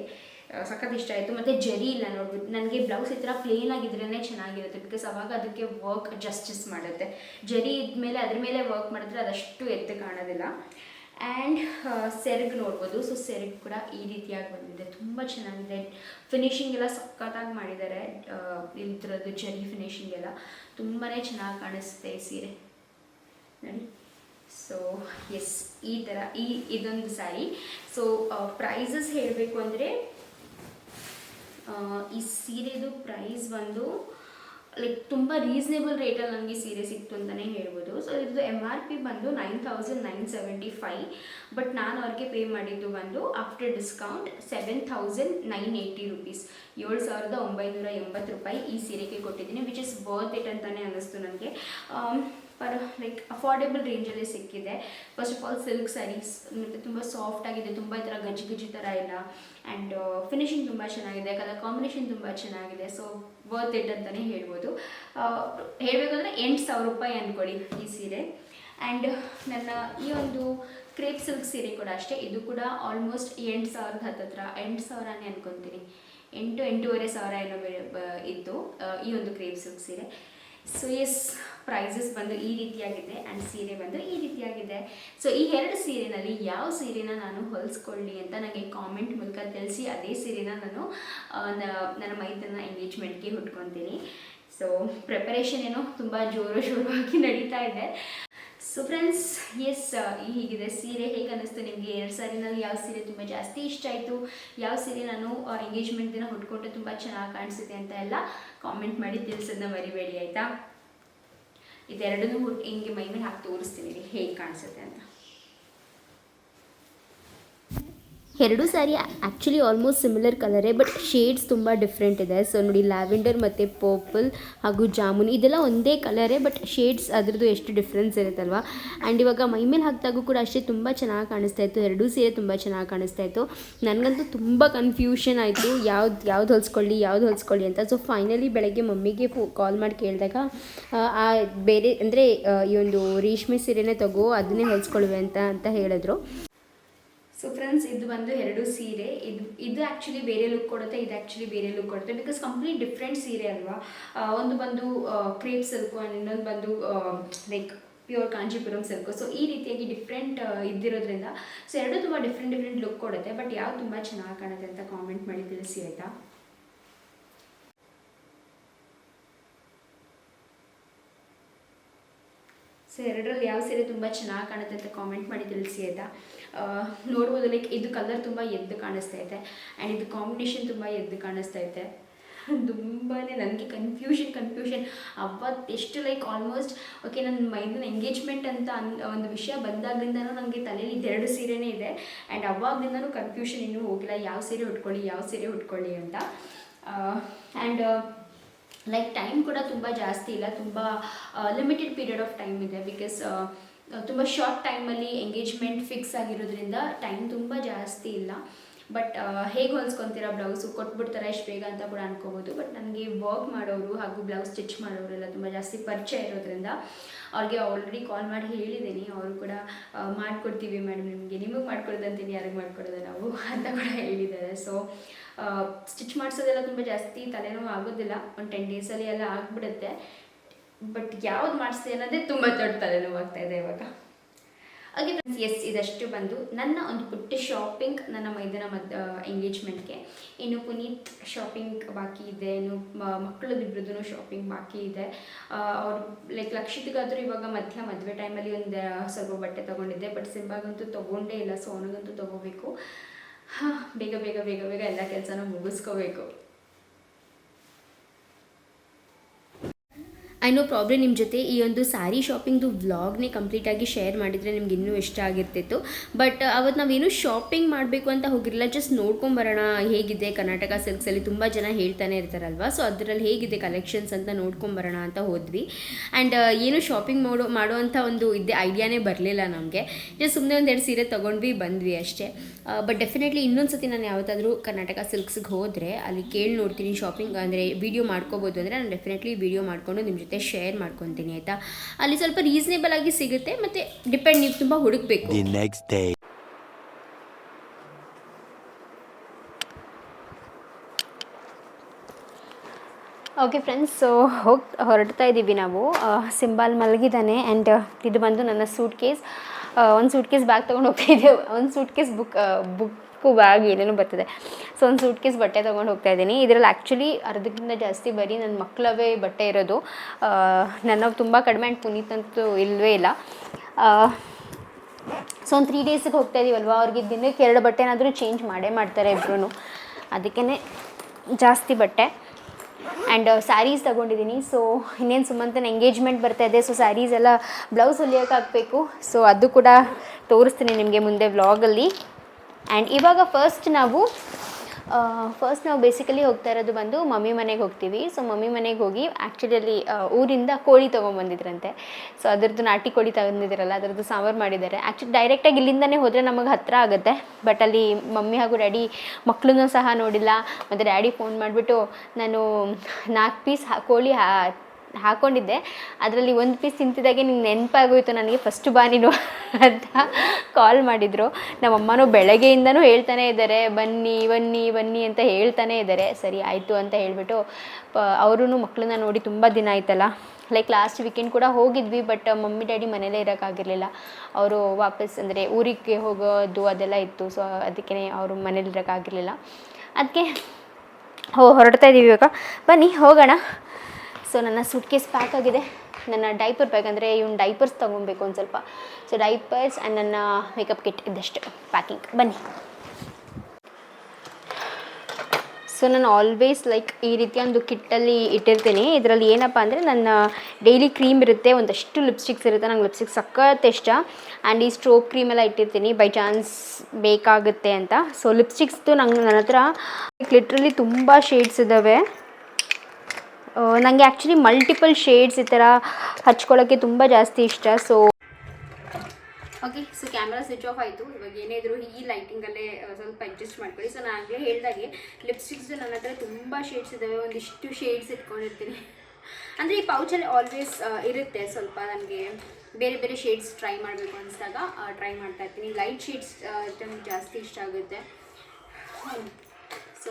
ಸಖತ್ ಇಷ್ಟ ಆಯಿತು. ಮತ್ತು ಜರಿ ಇಲ್ಲ ನೋಡ್ಬೋದು ನನಗೆ ಬ್ಲೌಸ್ ಈ ಥರ ಪ್ಲೇನ್ ಆಗಿದ್ರೇ ಚೆನ್ನಾಗಿರುತ್ತೆ. ಬಿಕಾಸ್ ಅವಾಗ ಅದಕ್ಕೆ ವರ್ಕ್ ಜಸ್ಟಿಸ್ ಮಾಡುತ್ತೆ ಜರಿ ಇದ್ಮೇಲೆ ಅದ್ರ ಮೇಲೆ ವರ್ಕ್ ಮಾಡಿದ್ರೆ ಅದಷ್ಟು ಎತ್ತು ಕಾಣೋದಿಲ್ಲ. ಆ್ಯಂಡ್ ಸೆರಗು ನೋಡ್ಬೋದು. ಸೊ ಸೆರಗು ಕೂಡ ಈ ರೀತಿಯಾಗಿ ಬಂದಿದೆ. ತುಂಬ ಚೆನ್ನಾಗಿದೆ. ಫಿನಿಶಿಂಗ್ ಎಲ್ಲ ಸಖತ್ತಾಗಿ ಮಾಡಿದ್ದಾರೆ. ಈ ಥರದ್ದು ಜರಿ ಫಿನಿಶಿಂಗ್ ಎಲ್ಲ ತುಂಬಾ ಚೆನ್ನಾಗಿ ಕಾಣಿಸುತ್ತೆ ಈ ಸೀರೆ. ನೋಡಿ. ಸೊ ಎಸ್ ಈ ಥರ ಈ ಇದೊಂದು ಸ್ಯಾರಿ ಸೊ ಪ್ರೈಸಸ್ ಹೇಳಬೇಕು ಅಂದರೆ ಈ ಸೀರೆದು ಪ್ರೈಸ್ ಬಂದು ಲೈಕ್ ತುಂಬ ರೀಸ್ನೇಬಲ್ ರೇಟಲ್ಲಿ ನನಗೆ ಸೀರೆ ಸಿಕ್ತು ಅಂತಲೇ ಹೇಳ್ಬೋದು. ಸೊ ಇದ್ರದ್ದು ಎಂ ಆರ್ ಪಿ ಬಂದು nine thousand nine seventy five but ನಾನು ಅವ್ರಿಗೆ ಪೇ ಮಾಡಿದ್ದು ಬಂದು after discount seven thousand nine eighty rupees ಏಳು ಸಾವಿರದ ಒಂಬೈನೂರ ಎಂಬತ್ತು ರೂಪಾಯಿ ಈ ಸೀರೆಗೆ ಕೊಟ್ಟಿದ್ದೀನಿ ವಿಚ್ ಇಸ್ ವರ್ತ್ ಇಟ್ ಅಂತಲೇ ಅನ್ನಿಸ್ತು ನನಗೆ. ಪರ್ ಲೈಕ್ ಅಫೋರ್ಡೆಬಲ್ ರೇಂಜಲ್ಲೇ ಸಿಕ್ಕಿದೆ. First of all silk saris ಮತ್ತು ತುಂಬ ಸಾಫ್ಟ್ ಆಗಿದೆ, ತುಂಬ ಈ ಥರ ಗಜ್ಜಿ ಗಜ್ಜಿ ಥರ ಇಲ್ಲ ಆ್ಯಂಡ್ ಫಿನಿಶಿಂಗ್ ತುಂಬ ಚೆನ್ನಾಗಿದೆ, ಕಲರ್ ಕಾಂಬಿನೇಷನ್ ತುಂಬ ಚೆನ್ನಾಗಿದೆ. ಸೊ ವರ್ತ್ ಇಟ್ ಅಂತಲೇ ಹೇಳ್ಬೋದು. ಹೇಳಬೇಕಂದ್ರೆ ಎಂಟು ಸಾವಿರ ರೂಪಾಯಿ ಅಂದ್ಕೊಳ್ಳಿ ಈ ಸೀರೆ. ಆ್ಯಂಡ್ ನನ್ನ ಈ ಒಂದು ಕ್ರೇಪ್ ಸಿಲ್ಕ್ ಸೀರೆ ಕೂಡ ಅಷ್ಟೇ. ಇದು ಕೂಡ ಆಲ್ಮೋಸ್ಟ್ ಎಂಟು ಸಾವಿರದ ಹತ್ತತ್ರ. ಎಂಟು ಸಾವಿರನೇ ಅಂದ್ಕೊತೀನಿ ಎಂಟು, ಎಂಟೂವರೆ ಸಾವಿರ ಏನೋ ಇತ್ತು ಈ ಒಂದು ಕ್ರೇಪ್ ಸಿಲ್ಕ್ ಸೀರೆ. ಸೊ ಎಸ್ ಪ್ರೈಸಸ್ ಬಂದು ಈ ರೀತಿಯಾಗಿದೆ ಆ್ಯಂಡ್ ಸೀರೆ ಬಂದು ಈ ರೀತಿಯಾಗಿದೆ. ಸೊ ಈ ಎರಡು ಸೀರೆನಲ್ಲಿ ಯಾವ ಸೀರೆನ ನಾನು ಹೊಲಿಸ್ಕೊಳ್ಳಿ ಅಂತ ನನಗೆ ಕಾಮೆಂಟ್ ಮೂಲಕ ತಿಳಿಸಿ, ಅದೇ ಸೀರೆನ ನಾನು ನನ್ನ ಮೈತನ ಎಂಗೇಜ್ಮೆಂಟ್ಗೆ ಹುಟ್ಕೊತೀನಿ ಸೊ ಪ್ರಿಪರೇಷನ್ ಏನೋ ತುಂಬ ಜೋರು, ಜೋರಾಗಿ ನಡೀತಾ ಇದೆ. ಸೊ ಫ್ರೆಂಡ್ಸ್ ಎಸ್ ಹೀಗಿದೆ ಸೀರೆ ಹೇಗೆ ಅನ್ನಿಸ್ತು ನಿಮಗೆ? ಎರಡು ಸಾರಿನಲ್ಲಿ ಯಾವ ಸೀರೆ ತುಂಬ ಜಾಸ್ತಿ ಇಷ್ಟ ಆಯಿತು? ಯಾವ ಸೀರೆ ನಾನು ಎಂಗೇಜ್ಮೆಂಟ್ ದಿನ ಹುಟ್ಕೊಂಡ್ರೆ ತುಂಬ ಚೆನ್ನಾಗಿ ಕಾಣಿಸುತ್ತೆ ಅಂತ ಎಲ್ಲ ಕಾಮೆಂಟ್ ಮಾಡಿ ತಿಳಿಸೋದನ್ನ ಮರಿಬೇಡಿ, ಆಯಿತಾ? ಇದೆರಡನ್ನೂ ಹುಟ್ಟು ಹಿಂಗೆ ಮೈ ಮೇಲೆ ಹಾಕಿ ತೋರಿಸ್ತೀನಿ, ಹೇಗೆ ಕಾಣಿಸುತ್ತೆ ಅಂತ. ಎರಡು ಸ್ಯಾರಿ ಆ್ಯಕ್ಚುಲಿ ಆಲ್ಮೋಸ್ಟ್ ಸಿಮಿಲರ್ ಕಲರೇ ಬಟ್ ಶೇಡ್ಸ್ ತುಂಬ ಡಿಫ್ರೆಂಟ್ ಇದೆ. ಸೊ ನೋಡಿ ಲ್ಯಾವೆಂಡರ್ ಮತ್ತು ಪರ್ಪಲ್ ಹಾಗೂ ಜಾಮೂನ್ ಇದೆಲ್ಲ ಒಂದೇ ಕಲರೇ ಬಟ್ ಶೇಡ್ಸ್ ಅದರದ್ದು ಎಷ್ಟು ಡಿಫ್ರೆನ್ಸ್ ಇರುತ್ತಲ್ವ? ಆ್ಯಂಡ್ ಇವಾಗ ಮೈ ಮೇಲೆ ಹಾಕಿದಾಗೂ ಕೂಡ ಅಷ್ಟೇ ತುಂಬ ಚೆನ್ನಾಗಿ ಕಾಣಿಸ್ತಾ ಇತ್ತು. ಎರಡೂ ಸೀರೆ ತುಂಬ ಚೆನ್ನಾಗಿ ಕಾಣಿಸ್ತಾ ಇತ್ತು. ನನಗಂತೂ ತುಂಬ ಕನ್ಫ್ಯೂಷನ್ ಆಯಿತು. ಯಾವ್ದು ಯಾವ್ದು ಹೊಲಿಸ್ಕೊಳ್ಳಿ ಯಾವ್ದು ಹೊಲಿಸ್ಕೊಳ್ಳಿ ಅಂತ. ಸೊ ಫೈನಲಿ ಬೆಳಗ್ಗೆ ಮಮ್ಮಿಗೆ ಫೋ ಕಾಲ್ ಮಾಡಿ ಕೇಳಿದಾಗ, ಆ ಬೇರೆ, ಅಂದರೆ ಈ ಒಂದು ರೇಷ್ಮೆ ಸೀರೆನೇ ತಗೋ, ಅದನ್ನೇ ಹೊಲಿಸ್ಕೊಳ್ವೆ ಅಂತ ಅಂತ ಹೇಳಿದ್ರು. ಸೊ ಫ್ರೆಂಡ್ಸ್ ಇದು ಬಂದು ಎರಡು ಸೀರೆ. ಇದು ಇದು ಆ್ಯಕ್ಚುಲಿ ಬೇರೆ ಲುಕ್ ಕೊಡುತ್ತೆ, ಇದು ಆ್ಯಕ್ಚುಲಿ ಬೇರೆ ಲುಕ್ ಕೊಡುತ್ತೆ. ಬಿಕಾಸ್ ಕಂಪ್ಲೀಟ್ ಡಿಫ್ರೆಂಟ್ ಸೀರೆ ಅಲ್ವಾ? ಒಂದು ಬಂದು ಕ್ರೇಪ್ ಸಿಲ್ಕು ಆ್ಯಂಡ್ ಇನ್ನೊಂದು ಬಂದು like pure Kanchipuram silk so ಈ ರೀತಿಯಾಗಿ ಡಿಫ್ರೆಂಟ್ ಇದ್ದಿರೋದ್ರಿಂದ. ಸೊ ಎರಡು ತುಂಬ ಡಿಫ್ರೆಂಟ್ ಡಿಫ್ರೆಂಟ್ ಲುಕ್ ಕೊಡುತ್ತೆ ಬಟ್ ಯಾವ್ದು ತುಂಬ ಚೆನ್ನಾಗಿ ಕಾಣುತ್ತೆ ಅಂತ ಕಾಮೆಂಟ್ ಮಾಡಿ ತಿಳಿಸಿ, ಆಯಿತಾ? ಸೊ ಎರಡರಲ್ಲಿ ಯಾವ ಸೀರೆ ತುಂಬ ಚೆನ್ನಾಗಿ ಕಾಣುತ್ತೆ ಅಂತ ಕಾಮೆಂಟ್ ಮಾಡಿ ತಿಳಿಸಿ ಆಯಿತಾ? ನೋಡ್ಬೋದು ಲೈಕ್ ಇದು ಕಲರ್ ತುಂಬ ಎದ್ದು ಕಾಣಿಸ್ತಾ ಇದೆ. ಆ್ಯಂಡ್ ಇದು ಕಾಂಬಿನೇಷನ್ ತುಂಬ ಎದ್ದು ಕಾಣಿಸ್ತಾ ಇದೆ. ತುಂಬಾ ನನಗೆ ಕನ್ಫ್ಯೂಷನ್ ಕನ್ಫ್ಯೂಷನ್ ಅವತ್ತು ಎಷ್ಟು ಲೈಕ್ ಆಲ್ಮೋಸ್ಟ್ ಓಕೆ ನನ್ನ ಮೈಂಡಿನ ಎಂಗೇಜ್ಮೆಂಟ್ ಅಂತ ಅನ್, ಒಂದು ವಿಷಯ ಬಂದಾಗಲಿಂದನೂ ನನಗೆ ತಲೆಯಲ್ಲಿ ಇದೆರಡು ಸೀರೆನೇ ಇದೆ. ಆ್ಯಂಡ್ ಅವಾಗಲಿಂದನೂ ಕನ್ಫ್ಯೂಷನ್ ಇನ್ನೂ ಹೋಗಿಲ್ಲ. ಯಾವ ಸೀರೆ ಉಟ್ಕೊಳ್ಳಿ, ಯಾವ ಸೀರೆ ಉಟ್ಕೊಳ್ಳಿ ಅಂತ. ಆ್ಯಂಡ್ ಲೈಕ್ ಟೈಮ್ ಕೂಡ ತುಂಬ ಜಾಸ್ತಿ ಇಲ್ಲ. ತುಂಬ ಲಿಮಿಟೆಡ್ ಪೀರಿಯಡ್ ಆಫ್ ಟೈಮ್ ಇದೆ. ಬಿಕಾಸ್ ತುಂಬ ಶಾರ್ಟ್ ಟೈಮಲ್ಲಿ ಎಂಗೇಜ್ಮೆಂಟ್ ಫಿಕ್ಸ್ ಆಗಿರೋದ್ರಿಂದ ಟೈಮ್ ತುಂಬ ಜಾಸ್ತಿ ಇಲ್ಲ. ಬಟ್ ಹೇಗೆ ಹೊಲ್ಸ್ಕೊತೀರಾ ಬ್ಲೌಸು ಕೊಟ್ಬಿಡ್ತಾರೆ ಎಷ್ಟು ಬೇಗ ಅಂತ ಕೂಡ ಅನ್ಕೋಬೋದು. ಬಟ್ ನನಗೆ ವರ್ಕ್ ಮಾಡೋರು ಹಾಗೂ ಬ್ಲೌಸ್ ಸ್ಟಿಚ್ ಮಾಡೋರೆಲ್ಲ ತುಂಬ ಜಾಸ್ತಿ ಪರಿಚಯ ಇರೋದ್ರಿಂದ ಅವ್ರಿಗೆ ಆಲ್ರೆಡಿ ಕಾಲ್ ಮಾಡಿ ಹೇಳಿದ್ದೀನಿ. ಅವರು ಕೂಡ ಮಾಡಿಕೊಡ್ತೀವಿ ಮೇಡಮ್ ನಿಮಗೆ. ನಿಮಗೆ ಮಾಡ್ಕೊಡೋದಂತೀನಿ, ಯಾರಿಗೆ ಮಾಡ್ಕೊಡೋದು ನಾವು ಅಂತ ಕೂಡ ಹೇಳಿದ್ದಾರೆ. ಸೊ ಸ್ಟಿಚ್ ಮಾಡಿಸೋದೆಲ್ಲ ತುಂಬ ಜಾಸ್ತಿ ತಲೆನೋವು ಆಗೋದಿಲ್ಲ. ಒಂದು ಟೆನ್ ಡೇಸಲ್ಲಿ ಎಲ್ಲ ಆಗಿಬಿಡುತ್ತೆ. ಬಟ್ ಯಾವ್ದು ಮಾಡಿಸಿದೆ ಅನ್ನೋದೇ ತುಂಬ ದೊಡ್ಡ ತಲೆನೋವು ಆಗ್ತಾ ಇದೆ ಇವಾಗ. ಹಾಗೆ ಫ್ರೆಂಡ್ಸ್ ಎಸ್ ಇದಷ್ಟು ಬಂದು ನನ್ನ ಒಂದು ಪುಟ್ಟ ಶಾಪಿಂಗ್ ನನ್ನ ಮೈದಾನ ಮದ್ ಎಂಗೇಜ್ಮೆಂಟ್ಗೆ ಇನ್ನು ಪುನೀತ್ ಶಾಪಿಂಗ್ ಬಾಕಿ ಇದೆ. ಇನ್ನು ಮಕ್ಕಳದಿಬ್ಬರದ್ದು ಶಾಪಿಂಗ್ ಬಾಕಿ ಇದೆ. ಅವ್ರು ಲೈಕ್ ಲಕ್ಷಿತ್ಗಾದರೂ ಇವಾಗ ಮಧ್ಯ ಮದುವೆ ಟೈಮಲ್ಲಿ ಒಂದು ಸ್ವಲ್ಪ ಬಟ್ಟೆ ತೊಗೊಂಡಿದ್ದೆ. ಬಟ್ ಸಿಂಬಾಗಂತೂ ತೊಗೊಂಡೇ ಇಲ್ಲ. ಸೊ ಅವನಿಗಂತೂ ತೊಗೋಬೇಕು. ಹಾಂ, ಬೇಗ ಬೇಗ ಬೇಗ ಬೇಗ ಎಲ್ಲ ಕೆಲಸನ ಮುಗಿಸ್ಕೋಬೇಕು. ಐ ನೋ ಪ್ರಾಬ್ಲಮ್ ನಿಮ್ಮ ಜೊತೆ ಈ ಒಂದು ಸ್ಯಾರಿ ಶಾಪಿಂಗ್ದು ವ್ಲಾಗ್ನೇ ಕಂಪ್ಲೀಟಾಗಿ ಶೇರ್ ಮಾಡಿದರೆ ನಿಮ್ಗೆ ಇನ್ನೂ ಇಷ್ಟ ಆಗಿರ್ತಿತ್ತು. ಬಟ್ ಅವತ್ತು ನಾವೇನು ಶಾಪಿಂಗ್ ಮಾಡಬೇಕು ಅಂತ ಹೋಗಿರಲಿಲ್ಲ. ಜಸ್ಟ್ ನೋಡ್ಕೊಂಬರೋಣ ಹೇಗಿದೆ ಕರ್ನಾಟಕ ಸಿಲ್ಕ್ಸಲ್ಲಿ ತುಂಬ ಜನ ಹೇಳ್ತಾನೆ ಇರ್ತಾರಲ್ವ? ಸೊ ಅದರಲ್ಲಿ ಹೇಗಿದೆ ಕಲೆಕ್ಷನ್ಸ್ ಅಂತ ನೋಡ್ಕೊಂಬರೋಣ ಅಂತ ಹೋದ್ವಿ. ಆ್ಯಂಡ್ ಏನು ಶಾಪಿಂಗ್ ಮಾಡೋ, ಮಾಡುವಂಥ ಒಂದು ಇದ್ದೇ ಐಡಿಯಾನೇ ಬರಲಿಲ್ಲ ನಮಗೆ. ಜಸ್ಟ್ ಸುಮ್ಮನೆ ಒಂದೆರಡು ಸೀರೆ ತೊಗೊಂಡ್ವಿ, ಬಂದ್ವಿ ಅಷ್ಟೇ. ಬಟ್ ಡೆಫಿನೆಟ್ಲಿ ಇನ್ನೊಂದು ಸತಿ ನಾನು ಯಾವತ್ತಾದರೂ ಕರ್ನಾಟಕ ಸಿಲ್ಕ್ಸ್ಗೆ ಹೋದರೆ ಅಲ್ಲಿ ಕೇಳಿ ನೋಡ್ತೀನಿ ಶಾಪಿಂಗ್ ಅಂದರೆ ವೀಡಿಯೋ ಮಾಡ್ಕೋಬೋದು ಅಂದರೆ ನಾನು ಡೆಫಿನೆಟ್ಲಿ ವೀಡಿಯೋ ಮಾಡಿಕೊಂಡು ನಿಮ್ಮ ಜೊತೆ ಶೇರ್ ಮಾಡ್ಕೊತೀನಿ ಆಯಿತಾ? ಅಲ್ಲಿ ಸ್ವಲ್ಪ ರೀಸನೇಬಲ್ ಆಗಿ ಸಿಗುತ್ತೆ ಮತ್ತು ಡಿಪೆಂಡ್ ನೀವು ತುಂಬ ಹುಡುಕಬೇಕು. ಓಕೆ ಫ್ರೆಂಡ್ಸ್ ಸೊ ಹೋಗಿ ಹೊರಡ್ತಾ ಇದ್ದೀವಿ ನಾವು. ಸಿಂಬಾಲ್ ಮಲಗಿದ್ದಾನೆ ಆ್ಯಂಡ್ ಇದು ಬಂದು ನನ್ನ ಸೂಟ್ ಕೇಸ್ ಒಂದು ಸೂಟ್ ಕೇಸ್ ಬ್ಯಾಗ್ ತೊಗೊಂಡು ಹೋಗ್ತಿದ್ದೆ ಒಂದು suitcase book book bag ಏನೇನೋ ಬರ್ತದೆ. ಸೊ ಒಂದು ಸೂಟ್ ಕೇಸ್ ಬಟ್ಟೆ ತೊಗೊಂಡು ಹೋಗ್ತಾ ಇದ್ದೀನಿ ಇದರಲ್ಲಿ ಆ್ಯಕ್ಚುಲಿ ಅರ್ಧಕ್ಕಿಂತ ಜಾಸ್ತಿ ಬರೀ ನನ್ನ ಮಕ್ಕಳವೇ ಬಟ್ಟೆ ಇರೋದು. ನನ್ನ ತುಂಬ ಕಡಿಮೆ ಆ್ಯಂಡ್ ಪುನೀತ್ ಅಂತೂ ಇಲ್ಲವೇ ಇಲ್ಲ. ಸೊ ಒಂದು ತ್ರೀ ಡೇಸಿಗೆ ಹೋಗ್ತಾ ಇದೀವಲ್ವ ಅವ್ರಿಗೆ ದಿನಕ್ಕೆ ಎರಡು ಬಟ್ಟೆನಾದರೂ ಚೇಂಜ್ ಮಾಡೇ ಮಾಡ್ತಾರೆ ಇಬ್ರು ಅದಕ್ಕೇ ಜಾಸ್ತಿ ಬಟ್ಟೆ. ಆ್ಯಂಡ್ ಸ್ಯಾರೀಸ್ ತಗೊಂಡಿದ್ದೀನಿ ಸೊ ಇನ್ನೇನು ಸುಮಂತನ ಎಂಗೇಜ್ಮೆಂಟ್ ಬರ್ತಾ ಇದೆ. ಸೊ ಸ್ಯಾರೀಸ್ ಎಲ್ಲ ಬ್ಲೌಸ್ ಹೊಲಿಯೋಕ್ಕಾಗಬೇಕು ಸೊ ಅದು ಕೂಡ ತೋರಿಸ್ತೀನಿ ನಿಮಗೆ ಮುಂದೆ ವ್ಲಾಗಲ್ಲಿ ಆ್ಯಂಡ್ ಇವಾಗ ಫಸ್ಟ್ ನಾವು ಫಸ್ಟ್ ನಾವು ಬೇಸಿಕಲಿ ಹೋಗ್ತಾ ಇರೋದು ಬಂದು ಮಮ್ಮಿ ಮನೆಗೆ ಹೋಗ್ತೀವಿ. ಸೊ ಮಮ್ಮಿ ಮನೆಗೆ ಹೋಗಿ ಆ್ಯಕ್ಚುಲಿ ಅಲ್ಲಿ ಊರಿಂದ ಕೋಳಿ ತೊಗೊಂಬಂದಿದ್ರಂತೆ. ಸೊ ಅದ್ರದ್ದು ನಾಟಿ ಕೋಳಿ ತಗೊಂಡಿದ್ದೀರಲ್ಲ ಅದರದ್ದು ಸಾಂಬಾರು ಮಾಡಿದ್ದಾರೆ. ಆ್ಯಕ್ಚುಲಿ ಡೈರೆಕ್ಟಾಗಿ ಇಲ್ಲಿಂದನೇ ಹೋದರೆ ನಮಗೆ ಹತ್ತಿರ ಆಗುತ್ತೆ. ಬಟ್ ಅಲ್ಲಿ ಮಮ್ಮಿ ಹಾಗೂ ಡ್ಯಾಡಿ ಮಕ್ಕಳನ್ನೂ ಸಹ ನೋಡಿಲ್ಲ. ಮತ್ತು ಡ್ಯಾಡಿ ಫೋನ್ ಮಾಡಿಬಿಟ್ಟು ನಾನು ನಾಲ್ಕು ಪೀಸ್ ಕೋಳಿ ಹಾಕೊಂಡಿದ್ದೆ. ಅದರಲ್ಲಿ ಒಂದು ಪೀಸ್ ತಿಂತಿದ್ದಾಗೆ ನಿಂಗೆ ನೆನಪಾಗೋಯ್ತು ನನಗೆ ಫಸ್ಟ್ ಬಾ ನೀನು ಅಂತ ಕಾಲ್ ಮಾಡಿದರು. ನಮ್ಮಮ್ಮನೂ ಬೆಳಗ್ಗೆಯಿಂದನೂ ಹೇಳ್ತಾನೆ ಇದ್ದಾರೆ ಬನ್ನಿ ಬನ್ನಿ ಬನ್ನಿ ಅಂತ ಹೇಳ್ತಾನೆ ಇದ್ದಾರೆ ಸರಿ, ಆಯಿತು ಅಂತ ಹೇಳಿಬಿಟ್ಟು ಅವರೂ ಮಕ್ಕಳನ್ನ ನೋಡಿ ತುಂಬ ದಿನ ಆಯ್ತಲ್ಲ. ಲೈಕ್ ಲಾಸ್ಟ್ ವೀಕೆಂಡ್ ಕೂಡ ಹೋಗಿದ್ವಿ ಬಟ್ ಮಮ್ಮಿ, ಡ್ಯಾಡಿ ಮನೇಲೇ ಇರೋಕ್ಕಾಗಿರಲಿಲ್ಲ. ಅವರು ವಾಪಸ್ ಅಂದರೆ ಊರಿಗೆ ಹೋಗೋದು ಅದೆಲ್ಲ ಇತ್ತು ಸೊ ಅದಕ್ಕೆ ಅವರು ಮನೇಲಿ ಇರೋಕ್ಕಾಗಿರಲಿಲ್ಲ. ಅದಕ್ಕೆ ಹೋ ಹೊರಡ್ತಾ ಇದ್ದೀವಿ ಇವಾಗ. ಬನ್ನಿ, ಹೋಗೋಣ. ಸೊ ನನ್ನ ಸೂಟ್ ಕೇಸ್ ಪ್ಯಾಕ್ ಆಗಿದೆ. ನನ್ನ ಡೈಪರ್ ಬ್ಯಾಗ್ ಅಂದರೆ ಇವ್ನ ಡೈಪರ್ಸ್ ತೊಗೊಬೇಕು ಒಂದು ಸ್ವಲ್ಪ. ಸೊ ಡೈಪರ್ಸ್ ಆ್ಯಂಡ್ ನನ್ನ ಮೇಕಪ್ ಕಿಟ್ ಇದ್ದಷ್ಟು ಪ್ಯಾಕಿಂಗ್ ಬನ್ನಿ. ಸೊ ನಾನು ಆಲ್ವೇಸ್ ಲೈಕ್ ಈ ರೀತಿಯ ಒಂದು ಕಿಟ್ಟಲ್ಲಿ ಇಟ್ಟಿರ್ತೀನಿ. ಇದರಲ್ಲಿ ಏನಪ್ಪ ಅಂದರೆ ನನ್ನ ಡೈಲಿ ಕ್ರೀಮ್ ಇರುತ್ತೆ. ಒಂದಷ್ಟು ಲಿಪ್ಸ್ಟಿಕ್ಸ್ ಇರುತ್ತೆ. ನಂಗೆ ಲಿಪ್ಸ್ಟಿಕ್ ಸಖತ್ ಇಷ್ಟ. ಆ್ಯಂಡ್ ಈ ಸ್ಟ್ರೋಕ್ ಕ್ರೀಮ್ ಎಲ್ಲ ಇಟ್ಟಿರ್ತೀನಿ. ಬೈ ಚಾನ್ಸ್ ಬೇಕಾಗುತ್ತೆ ಅಂತ. ಸೊ ಲಿಪ್ಸ್ಟಿಕ್ಸ್ದು ನಂಗೆ ನನ್ನ ಹತ್ರ ಲಿಟ್ರಲಿ ತುಂಬ ಶೇಡ್ಸ್ ಇದ್ದಾವೆ ನನಗೆ ಆ್ಯಕ್ಚುಲಿ ಮಲ್ಟಿಪಲ್ ಶೇಡ್ಸ್ ಈ ಥರ ಹಚ್ಕೊಳ್ಳೋಕ್ಕೆ ತುಂಬ ಜಾಸ್ತಿ ಇಷ್ಟ so okay so camera switch off ಆಯಿತು. ಇವಾಗ ಏನೇ ಇದ್ರು ಈ ಲೈಟಿಂಗಲ್ಲೇ ಸ್ವಲ್ಪ ಅಡ್ಜಸ್ಟ್ ಮಾಡ್ಕೊಳ್ಳಿ. ಸೊ ನಾನು ಆಗಲೇ ಹೇಳ್ದಾಗೆ ಲಿಪ್ಸ್ಟಿಕ್ಸ್ ನನ್ನ ಹತ್ರ ತುಂಬ ಶೇಡ್ಸ್ ಇದ್ದಾವೆ ಒಂದಿಷ್ಟು ಶೇಡ್ಸ್ ಇಟ್ಕೊಂಡಿರ್ತೀನಿ. ಅಂದರೆ ಈ ಪೌಚಲ್ಲಿ ಆಲ್ವೇಸ್ ಇರುತ್ತೆ ಸ್ವಲ್ಪ ನನಗೆ ಬೇರೆ ಬೇರೆ ಶೇಡ್ಸ್ ಟ್ರೈ ಮಾಡಬೇಕು ಅನಿಸಿದಾಗ ಟ್ರೈ ಮಾಡ್ತಾ ಇರ್ತೀನಿ. ಲೈಟ್ ಶೇಡ್ಸ್ ಜಾಸ್ತಿ ಇಷ್ಟ ಆಗುತ್ತೆ.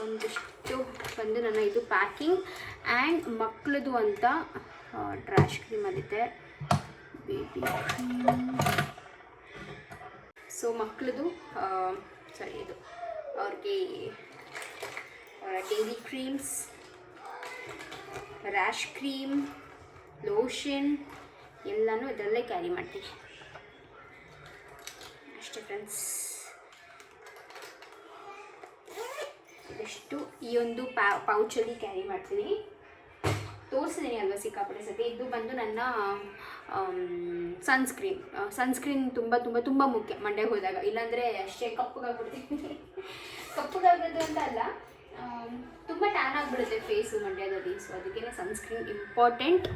ಒಂದಿಷ್ಟು ಬಂದು ನನ್ನ ಇದು ಪ್ಯಾಕಿಂಗ್ ಆ್ಯಂಡ್ ಮಕ್ಕಳದು ಅಂತ ಟ್ರ್ಯಾಶ್ ಕ್ರೀಮ್ ಅಲ್ಲಿದೆ ಬೇಬಿ ಸೊ ಮಕ್ಕಳದು ಸಾರಿ ಇದು ಅವ್ರಿಗೆ daily creams rash cream lotion ಎಲ್ಲನೂ ಇದರಲ್ಲೇ ಕ್ಯಾರಿ ಮಾಡ್ತೀವಿ. ಅಷ್ಟೇ ಫ್ರೆಂಡ್ಸ್ ಇದಿಷ್ಟು ಈ ಒಂದು ಪೌಚಲ್ಲಿ ಕ್ಯಾರಿ ಮಾಡ್ತೀನಿ. ತೋರಿಸಿದ್ದೀನಿ ಅಲ್ವಾ ಸಿಕ್ಕಾಪಟ್ಟೆ ಸತಿ? ಇದು ಬಂದು ನನ್ನ ಸನ್ಸ್ಕ್ರೀನ್ ಸನ್ಸ್ಕ್ರೀನ್ ತುಂಬ ತುಂಬ ತುಂಬ ಮುಖ್ಯ ಮಂಡ್ಯಗೆ ಹೋದಾಗ. ಇಲ್ಲಾಂದರೆ ಅಷ್ಟೇ ಕಪ್ಪಗಾಗ್ಬಿಡ್ತೀನಿ. ಕಪ್ಪಗಾಗೋದು ಅಂತ ಅಲ್ಲ ತುಂಬ ಟ್ಯಾನ್ ಆಗಿಬಿಡುತ್ತೆ ಫೇಸು ಮಂಡ್ಯದಲ್ಲಿ. ಸೊ ಅದಕ್ಕೆ ಸನ್ಸ್ಕ್ರೀನ್ ಇಂಪಾರ್ಟೆಂಟ್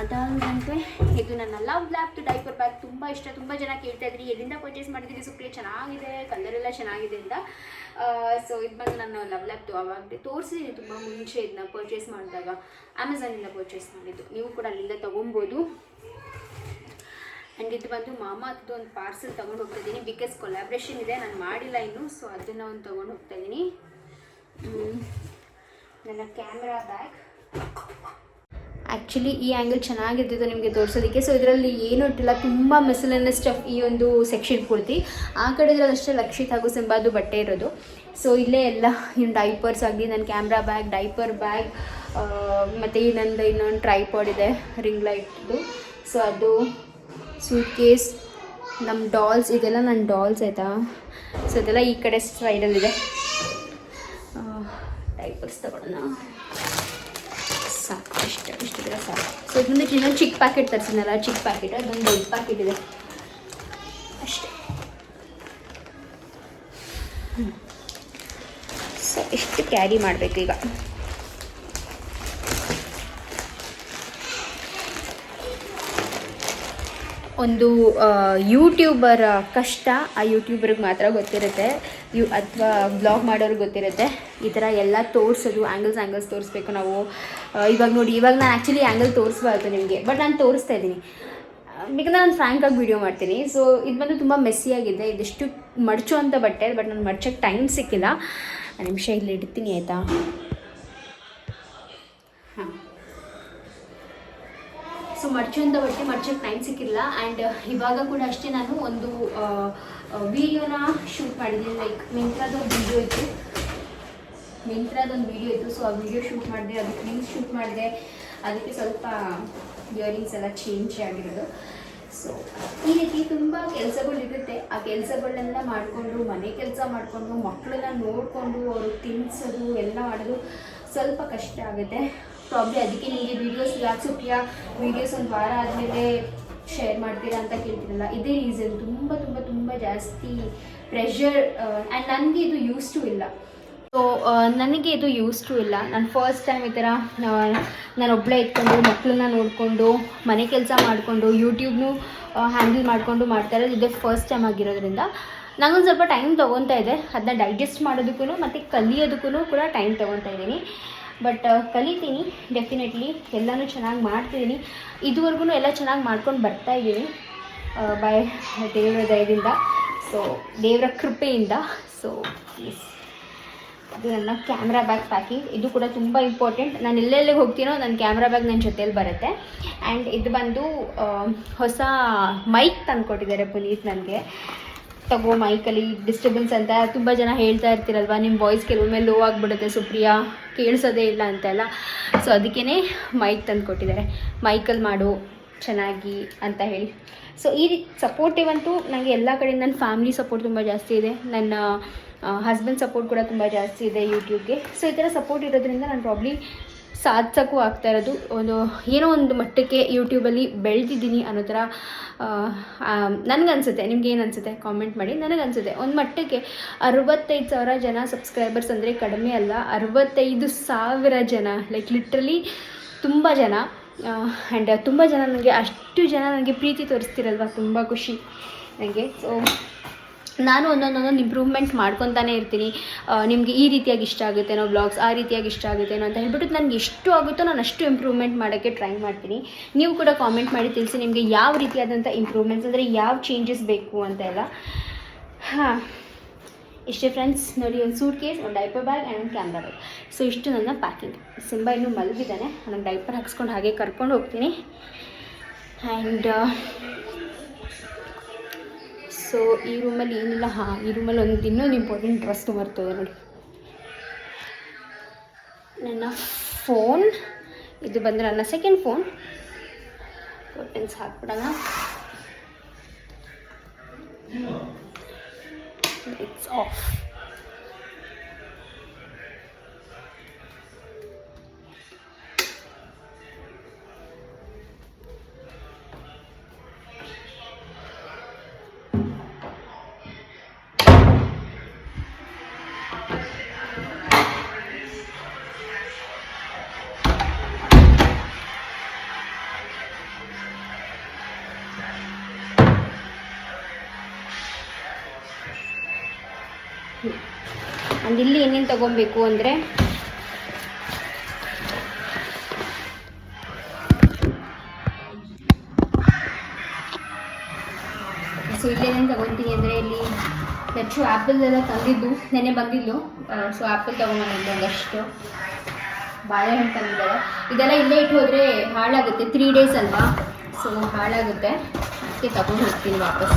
ಅದಾದಂತೆ ಇದು ನನ್ನ ಲವ್ ಲ್ಯಾಪ್ದು ಡೈಪರ್ ಬ್ಯಾಗ್ ತುಂಬ ಇಷ್ಟ. ತುಂಬ ಜನ ಕೇಳ್ತಾ ಇದ್ರಿ, ಎಲ್ಲಿಂದ ಪರ್ಚೇಸ್ ಮಾಡಿದ್ರಿ ಸುಪ್ರಿಯ? ಚೆನ್ನಾಗಿದೆ ಕಲರ್ ಎಲ್ಲ ಚೆನ್ನಾಗಿದೆ ಅಂತ. ಸೊ ಇದು ಬಂದು ನಾನು ಲವ್ ಲ್ಯಾಪ್ದು ಅವಾಗ ತೋರಿಸಿದ್ದೀನಿ ತುಂಬ ಮುಂಚೆ ಇದನ್ನ ಪರ್ಚೇಸ್ ಮಾಡಿದಾಗ. ಅಮೆಝಾನಿಂದ ಪರ್ಚೇಸ್ ಮಾಡಿದ್ದು. ನೀವು ಕೂಡ ಅಲ್ಲಿಂದ ತೊಗೊಬೋದು. ಆ್ಯಂಡ್ ಇದು ಬಂದು ಮಾಮಾದ್ದು ಒಂದು ಪಾರ್ಸೆಲ್ ತೊಗೊಂಡು ಹೋಗ್ತಾ ಇದ್ದೀನಿ. ಬಿಕಾಸ್ ಕೊಲಾಬ್ರೇಷನ್ ಇದೆ. ನಾನು ಮಾಡಿಲ್ಲ ಇನ್ನು ಸೊ ಅದನ್ನು ಒಂದು ತೊಗೊಂಡು ಹೋಗ್ತಾ ಇದ್ದೀನಿ. ನನ್ನ ಕ್ಯಾಮ್ರಾ ಬ್ಯಾಗ್ ಆ್ಯಕ್ಚುಲಿ ಈ ಆ್ಯಂಗಲ್ ಚೆನ್ನಾಗಿರ್ತಿತ್ತು ನಿಮಗೆ ತೋರಿಸೋದಕ್ಕೆ. ಸೊ ಇದರಲ್ಲಿ ಏನು ಇಟ್ಟಿಲ್ಲ, ತುಂಬ ಮಿಸಲನ್ನ ಸ್ಟಫ್ ಈ ಒಂದು ಸೆಕ್ಷನ್ ಪೂರ್ತಿ ಆ ಕಡೆ ಅಷ್ಟೇ ಲಕ್ಷಿತ್ ಹಾಗೂ ಸಿಂಬಾದು ಬಟ್ಟೆ ಇರೋದು. ಸೊ ಇಲ್ಲೇ ಎಲ್ಲ ಇನ್ನು ಡೈಪರ್ಸ್ ಆಗಲಿ ನನ್ನ ಕ್ಯಾಮ್ರಾ ಬ್ಯಾಗ್ ಡೈಪರ್ ಬ್ಯಾಗ್ ಮತ್ತು ಇನ್ನೊಂದು ನಂದು ಇನ್ನೊಂದು ಟ್ರೈಪಾಡ್ ಇದೆ ರಿಂಗ್ ಲೈಟ್ದು ಸೊ ಅದು ಸೂಟ್ ಕೇಸ್ ನಮ್ಮ ಡಾಲ್ಸ್ ಇದೆಲ್ಲ ನನ್ನ ಡಾಲ್ಸ್ ಆಯಿತಾ? ಸೊ ಅದೆಲ್ಲ ಈ ಕಡೆ ಸೈಡಲ್ಲಿದೆ ಡೈಪರ್ಸ್ ತಗೊಳ್ಳೋಣ ಇಷ್ಟು ಇಷ್ಟಿದ್ರೆ ಸಾಕು ಸೊ ಮುಂದಕ್ಕೆ ಇನ್ನೊಂದು ಚಿಕ್ಕ ಪ್ಯಾಕೆಟ್ ತರಿಸಿದ್ನಲ್ಲ, ಚಿಕ್ಕ ಪ್ಯಾಕೆಟ್ ಅದೊಂದು ದೊಡ್ಡ ಪ್ಯಾಕೆಟ್ ಇದೆ. ಅಷ್ಟೇ. ಸೊ ಇಷ್ಟು ಕ್ಯಾರಿ ಮಾಡಬೇಕು ಈಗ? ಒಂದು ಯೂಟ್ಯೂಬರ್ ಕಷ್ಟ, ಆ ಯೂಟ್ಯೂಬರ್ಗೆ ಮಾತ್ರ ಗೊತ್ತಿರುತ್ತೆ. ಯು ಅಥವಾ ಬ್ಲಾಗ್ ಮಾಡೋರು ಗೊತ್ತಿರುತ್ತೆ. ಈ ಥರ ಎಲ್ಲ ತೋರಿಸೋದು ಆ್ಯಂಗಲ್ಸ್ ಆ್ಯಂಗಲ್ಸ್ ತೋರಿಸ್ಬೇಕು ನಾವು. ಇವಾಗ ನೋಡಿ, ಇವಾಗ ನಾನು ಆ್ಯಕ್ಚುಲಿ ಆ್ಯಂಗಲ್ ತೋರಿಸ್ಬಾರ್ದು ನಿಮಗೆ ಬಟ್ ನಾನು ತೋರಿಸ್ತಾ ಇದ್ದೀನಿ. ಬೇಕಂದ್ರೆ ನಾನು ಫ್ರ್ಯಾಂಕಾಗಿ ವೀಡಿಯೋ ಮಾಡ್ತೀನಿ. ಸೊ ಇದು ಬಂದು ತುಂಬ ಮೆಸ್ಸಿಯಾಗಿದೆ ಇದಿಷ್ಟು ಮಡಚೋ ಅಂತ ಬಟ್ಟೆ ಬಟ್ ನಾನು ಮಡ್ಚೋಕ್ಕೆ ಟೈಮ್ ಸಿಕ್ಕಿಲ್ಲ. ನಿಮಿಷ ಇಲ್ಲಿ ಇಡ್ತೀನಿ, ಆಯಿತಾ? ಹಾಂ. ಸೊ ಮಡ್ಚುವಂಥ ಬಟ್ಟೆ ಮಡ್ಚೋಕ್ಕೆ ಟೈಮ್ ಸಿಕ್ಕಿಲ್ಲ. ಆ್ಯಂಡ್ ಇವಾಗ ಕೂಡ ಅಷ್ಟೇ ನಾನು ಒಂದು ವಿಡಿಯೋನ ಶೂಟ್ ಮಾಡಿದ್ದೀನಿ. ಲೈಕ್ ಮಿಂತ್ರಾದೊಂದು ವಿಡಿಯೋ ಇತ್ತು. ಮಿಂತ್ರಾದೊಂದು ವಿಡಿಯೋ ಇತ್ತು. ಸೊ ಆ ವಿಡಿಯೋ ಶೂಟ್ ಮಾಡಿದೆ, ಅದಕ್ಕೆ ರೀಲ್ಸ್ ಶೂಟ್ ಮಾಡಿದೆ. ಅದಕ್ಕೆ ಸ್ವಲ್ಪ ಇಯರಿಂಗ್ಸ್ ಎಲ್ಲ ಚೇಂಜ್ ಆಗಿರೋದು. ಸೊ ಈ ರೀತಿ ತುಂಬ ಕೆಲಸಗಳಿರುತ್ತೆ. ಆ ಕೆಲಸಗಳನ್ನೆಲ್ಲ ಮಾಡಿಕೊಂಡು, ಮನೆ ಕೆಲಸ ಮಾಡಿಕೊಂಡು ಮಕ್ಕಳನ್ನ ನೋಡಿಕೊಂಡು, ಅವರು ತಿನ್ನಿಸೋದು ಎಲ್ಲ ಮಾಡೋದು ಸ್ವಲ್ಪ ಕಷ್ಟ ಆಗುತ್ತೆ. ಪ್ರಾಬ್ಲಿ ಅದಕ್ಕೆ ನಿಮಗೆ ವೀಡಿಯೋಸ್ ಯಾಕೆ ಸುಪ್ರಿಯಾ? ವೀಡಿಯೋಸ್ ಒಂದು ವಾರ ಆದಮೇಲೆ ಶೇರ್ ಮಾಡ್ತೀರಾ ಅಂತ ಕೇಳ್ತೀರಲ್ಲ. ಇದೇ ರೀಸನ್ ತುಂಬ ತುಂಬ ತುಂಬ ಜಾಸ್ತಿ ಪ್ರೆಷರ್ ಆ್ಯಂಡ್ ನನಗೆ ಇದು ಯೂಸ್ ಟು ಇಲ್ಲ. ಸೊ ನನಗೆ ಇದು ಯೂಸ್ ಟು ಇಲ್ಲ. ನಾನು ಫಸ್ಟ್ ಟೈಮ್ ಈ ಥರ ನಾನು ಒಬ್ಬಳೇ ಇಟ್ಕೊಂಡು ಮಕ್ಕಳನ್ನ ನೋಡಿಕೊಂಡು, ಮನೆ ಕೆಲಸ ಮಾಡಿಕೊಂಡು ಯೂಟ್ಯೂಬ್ನು ಹ್ಯಾಂಡಲ್ ಮಾಡಿಕೊಂಡು ಮಾಡ್ತಾ ಇರೋದು ಇದೇ ಫಸ್ಟ್ ಟೈಮ್ ಆಗಿರೋದ್ರಿಂದ. ನನಗೊಂದು ಸ್ವಲ್ಪ ಟೈಮ್ ತೊಗೊತಾ ಇದೆ. ಅದನ್ನ ಡೈಜೆಸ್ಟ್ ಮಾಡೋದಕ್ಕೂ ಮತ್ತು ಕಲಿಯೋದಕ್ಕೂ ಕೂಡ ಟೈಮ್ ತೊಗೊತಾ ಇದ್ದೀನಿ. ಬಟ್ ಕಲಿತೀನಿ ಡೆಫಿನೆಟ್ಲಿ ಎಲ್ಲನೂ ಚೆನ್ನಾಗಿ ಮಾಡ್ತಿದ್ದೀನಿ ಇದುವರೆಗೂ ಎಲ್ಲ ಚೆನ್ನಾಗಿ ಮಾಡ್ಕೊಂಡು ಬರ್ತಾ ಇದ್ದೀನಿ ಬೈ ದೇವರ ದಯದಿಂದ. ಸೊ ದೇವರ ಕೃಪೆಯಿಂದ. ಸೊ ಪ್ಲೀಸ್ ಅದು ನನ್ನ ಕ್ಯಾಮ್ರಾ ಬ್ಯಾಗ್ ಪ್ಯಾಕಿಂಗ್ ಇದು ಕೂಡ ತುಂಬ ಇಂಪಾರ್ಟೆಂಟ್ ನಾನು ಎಲ್ಲೆಲ್ಲಿಗೆ ಹೋಗ್ತೀನೋ ನನ್ನ ಕ್ಯಾಮ್ರಾ ಬ್ಯಾಗ್ ನನ್ನ ಜೊತೆಯಲ್ಲಿ ಬರುತ್ತೆ. ಆ್ಯಂಡ್ ಇದು ಬಂದು ಹೊಸ ಮೈಕ್ ತಂದುಕೊಟ್ಟಿದ್ದಾರೆ ಪುನೀತ್ ನನಗೆ. ತಗೋ ಮೈಕಲ್ಲಿ ಡಿಸ್ಟರ್ಬೆನ್ಸ್ ಅಂತ ತುಂಬ ಜನ ಹೇಳ್ತಾ ಇರ್ತೀರಲ್ವ ನಿಮ್ಮ ವಾಯ್ಸ್ ಕೆಲವೊಮ್ಮೆ ಲೋ ಆಗಿಬಿಡುತ್ತೆ ಸುಪ್ರಿಯಾ, ಕೇಳಿಸೋದೇ ಇಲ್ಲ ಅಂತೆಲ್ಲ. ಸೊ ಅದಕ್ಕೇ ಮೈಕ್ ತಂದು ಕೊಟ್ಟಿದ್ದಾರೆ. ಮೈಕಲ್ಲಿ ಮಾಡು, ಚೆನ್ನಾಗಿ ಅಂತ ಹೇಳಿ. ಸೊ ಈ ರೀತಿ ಸಪೋರ್ಟಿವ್ ಅಂತೂ ನನಗೆ ಎಲ್ಲ ಕಡೆಯಿಂದ ನನ್ನ ಫ್ಯಾಮಿಲಿ ಸಪೋರ್ಟ್ ತುಂಬ ಜಾಸ್ತಿ ಇದೆ. ನನ್ನ ಹಸ್ಬೆಂಡ್ ಸಪೋರ್ಟ್ ಕೂಡ ತುಂಬ ಜಾಸ್ತಿ ಇದೆ ಯೂಟ್ಯೂಬ್ಗೆ ಸೊ ಈ ಥರ ಸಪೋರ್ಟ್ ಇರೋದ್ರಿಂದ ನಾನು ಪ್ರಾಬ್ಲಿ ಸಾಧಿಸೋಕ್ಕೂ ಆಗ್ತಾ ಇರೋದು. ಒಂದು, ಏನೋ ಒಂದು ಮಟ್ಟಕ್ಕೆ ಯೂಟ್ಯೂಬಲ್ಲಿ ಬೆಳೆದಿದ್ದೀನಿ ಅನ್ನೋ ಥರ ನನಗನ್ಸುತ್ತೆ. ನಿಮ್ಗೆ ಏನು ಅನಿಸುತ್ತೆ ಕಾಮೆಂಟ್ ಮಾಡಿ. ನನಗನ್ಸುತ್ತೆ. ಒಂದು ಮಟ್ಟಕ್ಕೆ ಅರವತ್ತೈದು ಸಾವಿರ ಜನ ಸಬ್ಸ್ಕ್ರೈಬರ್ಸ್ ಅಂದರೆ ಕಡಿಮೆ ಅಲ್ಲ. ಅರವತ್ತೈದು ಸಾವಿರ ಜನ ಲೈಕ್ ಲಿಟ್ರಲಿ ತುಂಬ ಜನ. ಆ್ಯಂಡ್ ತುಂಬ ಜನ ನನಗೆ ಅಷ್ಟು ಜನ ನನಗೆ ಪ್ರೀತಿ ತೋರಿಸ್ತಿರಲ್ವ? ತುಂಬ ಖುಷಿ. ನನಗೆ ಸೊ ನಾನು ಒಂದೊಂದೊಂದೊಂದು ಇಂಪ್ರೂವ್ಮೆಂಟ್ ಮಾಡ್ಕೊತಾನೆ ಇರ್ತೀನಿ. ನಿಮಗೆ ಈ ರೀತಿಯಾಗಿ ಇಷ್ಟ ಆಗುತ್ತೇನೋ ಬ್ಲಾಗ್ಸ್ ಆ ರೀತಿಯಾಗಿ ಇಷ್ಟ ಆಗುತ್ತೇನೋ ಅಂತ ಹೇಳ್ಬಿಟ್ಟು ನನಗೆ ಎಷ್ಟು ಆಗುತ್ತೋ ನಾನು ಅಷ್ಟು ಇಂಪ್ರೂವ್ಮೆಂಟ್ ಮಾಡೋಕ್ಕೆ ಟ್ರೈ ಮಾಡ್ತೀನಿ. ನೀವು ಕೂಡ ಕಾಮೆಂಟ್ ಮಾಡಿ ತಿಳಿಸಿ ನಿಮಗೆ ಯಾವ ರೀತಿಯಾದಂಥ ಇಂಪ್ರೂವ್ಮೆಂಟ್ಸ್ ಅಂದರೆ ಯಾವ ಚೇಂಜಸ್ ಬೇಕು ಅಂತ ಎಲ್ಲ. ಹಾಂ, ಇಷ್ಟೇ ಫ್ರೆಂಡ್ಸ್ ನೋಡಿ ಒಂದು ಸೂಟ್ ಕೇಸ್ ಒಂದು ಡೈಪರ್ ಬ್ಯಾಗ್ ಆ್ಯಂಡ್ ಒಂದು ಕ್ಯಾಮ್ರಾ ಬ್ಯಾಗ್ ಸೊ ಇಷ್ಟು ನನ್ನ ಪ್ಯಾಕಿಂಗ್ ಸಿಂಬ ಇನ್ನೂ ಮಲಗಿದ್ದಾನೆ. ನನಗೆ ಡೈಪರ್ ಹಾಕ್ಸ್ಕೊಂಡು ಹಾಗೆ ಕರ್ಕೊಂಡು ಹೋಗ್ತೀನಿ. ಆ್ಯಂಡ್ ಸೊ ಈ ರೂಮಲ್ಲಿ ಏನಿಲ್ಲ, ಹಾಂ, ಈ ರೂಮಲ್ಲಿ ಒಂದು ಇನ್ನೊಂದು ಇಂಪಾರ್ಟೆಂಟ್ ಡ್ರೆಸ್ ಬರ್ತದೆ ನೋಡಿ. ನನ್ನ ಫೋನ್ ಇದು ಬಂದರೆ ನನ್ನ ಸೆಕೆಂಡ್ ಫೋನ್ ಕರ್ಟನ್ಸ್ ಹಾಕ್ಬಿಡೋಣ. ಇಟ್ಸ್ ಆಫ್ ತಗೊಬೇಕು ಅಂದರೆ? ಸೊ ಇಲ್ಲೇನೇನು ತಗೊತೀನಿ ಅಂದರೆ ಇಲ್ಲಿ ಹೆಚ್ಚು ಆ್ಯಪಲ್ ಎಲ್ಲ ತಂದಿದ್ದು ನೆನೆ ಬಂದಿದ್ದು ಸೊ ಆ್ಯಪಲ್ ತೊಗೊಂಬಂದಿದ್ದೆ ಒಂದಷ್ಟು. ಬಾಳೆಹಣ್ಣು ತಂದಿದ್ದಾರೆ. ಇದೆಲ್ಲ ಇಲ್ಲೇ ಇಟ್ಟು ಹೋದರೆ ಹಾಳಾಗುತ್ತೆ ತ್ರೀ ಡೇಸ್ ಅಲ್ವಾ? ಸೊ ಹಾಳಾಗುತ್ತೆ. ಅದಕ್ಕೆ ತಗೊಂಡು ಹೋಗ್ತೀನಿ ವಾಪಸ್.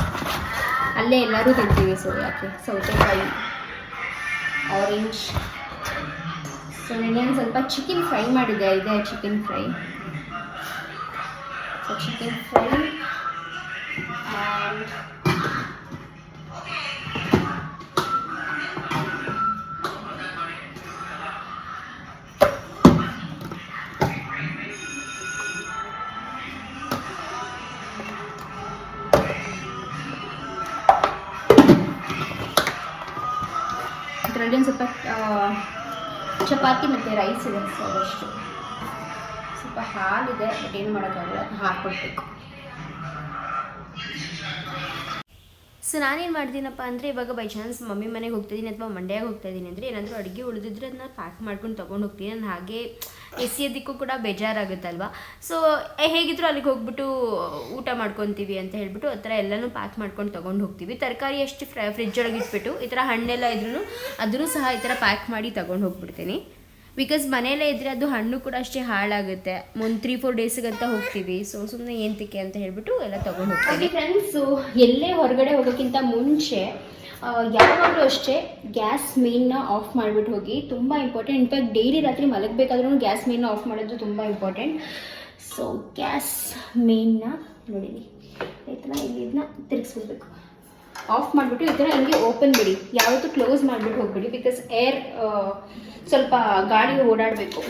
ಅಲ್ಲೇ ಎಲ್ಲರೂ ತಿಂತೀವಿ ಸೊ ಯಾಕೆ? ಸೌತೆಕಾಯಿ. ಆರೆಂಜ್ ಸೊ ನೆನ್ನೆ ಒಂದು ಸ್ವಲ್ಪ ಚಿಕನ್ ಫ್ರೈ ಮಾಡಿದೆ, ಇದೆ chicken fry so chicken fry and ಇದರಲ್ಲಿ ಒಂದು ಸ್ವಲ್ಪ ಚಪಾತಿ ಮತ್ತು ರೈಸ್ ಇದೆ ಸೊ ಸ್ವಲ್ಪ ಹಾಲಿದೆ ಬಟ್ ಏನು ಮಾಡೋಕ್ಕಾಗಲ್ಲ ಹಾಕ್ಬಿಡ್ಬೇಕು ಸೊ ನಾನೇನು ಮಾಡ್ತೀನಪ್ಪ ಅಂದರೆ, ಇವಾಗ ಬೈ ಚಾನ್ಸ್ ಮಮ್ಮಿ ಮನೆಗೆ ಹೋಗ್ತಾಯಿದ್ದೀನಿ ಅಥವಾ ಮಂಡ್ಯಾಗೆ ಹೋಗ್ತಾಯಿದ್ದೀನಿ ಅಂದರೆ, ಏನಾದರೂ ಅಡುಗೆ ಉಳಿದಿದ್ರೆ ಅದನ್ನ ಪ್ಯಾಕ್ ಮಾಡ್ಕೊಂಡು ತೊಗೊಂಡು ಹೋಗ್ತೀನಿ. ನಾನು ಹಾಗೆ ಎಸೆಯೋದಕ್ಕೂ ಕೂಡ ಬೇಜಾರಾಗುತ್ತಲ್ವ? ಸೊ ಹೇಗಿದ್ರು ಅಲ್ಲಿಗೆ ಹೋಗ್ಬಿಟ್ಟು, ಊಟ ಮಾಡ್ಕೊತೀವಿ ಅಂತ ಹೇಳ್ಬಿಟ್ಟು ಆ ಥರ ಎಲ್ಲನೂ ಪ್ಯಾಕ್ ಮಾಡ್ಕೊಂಡು ತೊಗೊಂಡು ಹೋಗ್ತೀವಿ. ತರಕಾರಿ ಎಷ್ಟು ಫ್ರ ಫ್ರಿಜ್ ಒಳಗೆ ಇಟ್ಬಿಟ್ಟು, ಈ ಥರ ಹಣ್ಣೆಲ್ಲ ಇದ್ರೂ ಅದನ್ನು ಸಹ ಈ ಥರ ಪ್ಯಾಕ್ ಮಾಡಿ ತೊಗೊಂಡು ಹೋಗ್ಬಿಡ್ತೀನಿ. ಬಿಕಾಸ್ ಮನೆಯಲ್ಲೇ ಇದ್ದರೆ ಅದು ಹಣ್ಣು ಕೂಡ ಅಷ್ಟೇ ಹಾಳಾಗುತ್ತೆ. ಒಂದು ತ್ರೀ ಫೋರ್ ಡೇಸ್ಗಂತ ಹೋಗ್ತೀವಿ. ಸೊ ಸುಮ್ಮನೆ ಏಂತಕ್ಕೆ ಅಂತ ಹೇಳ್ಬಿಟ್ಟು ಎಲ್ಲ ತೊಗೊಂಡು ಹೋಗ್ತೀವಿ. ಫ್ರೆಂಡ್ಸು ಎಲ್ಲೇ ಹೊರಗಡೆ ಹೋಗೋಕ್ಕಿಂತ ಮುಂಚೆ ಯಾವಾಗಲೂ ಅಷ್ಟೇ ಗ್ಯಾಸ್ ಮೇನ್ನ ಆಫ್ ಮಾಡಿಬಿಟ್ಟು ಹೋಗಿ, ತುಂಬ ಇಂಪಾರ್ಟೆಂಟ್ ಇನ್ಫ್ಯಾಕ್ಟ್ ಡೈಲಿ ರಾತ್ರಿ ಮಲಗಬೇಕಾದ್ರೂ ಗ್ಯಾಸ್ ಮೇನ್ನ ಆಫ್ ಮಾಡೋದು ತುಂಬ ಇಂಪಾರ್ಟೆಂಟ್ ಸೊ ಗ್ಯಾಸ್ ಮೇನ್ನ ನೋಡಿರಿ. ಈ ಇಲ್ಲಿ ಇದನ್ನ ತಿರುಗಿಸ್ಬಿಡ್ಬೇಕು. ಆಫ್ ಮಾಡಿಬಿಟ್ಟು ಈ ಥರ ಹಿಂಗೆ ಓಪನ್ ಬಿಡಿ. ಯಾವತ್ತೂ ಕ್ಲೋಸ್ ಮಾಡಿಬಿಟ್ಟು ಹೋಗ್ಬಿಡಿ ಬಿಕಾಸ್ ಏರ್ ಸ್ವಲ್ಪ ಗಾಡಿ ಓಡಾಡಬೇಕು.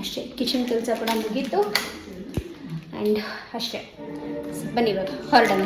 ಅಷ್ಟೇ ಕಿಚನ್ ಕೆಲಸ ಕೂಡ ಮುಗೀತು. ಆ್ಯಂಡ್ ಅಷ್ಟೇ. ಬನ್ನಿ ಇವಾಗ ಹೊರಡೋಣ.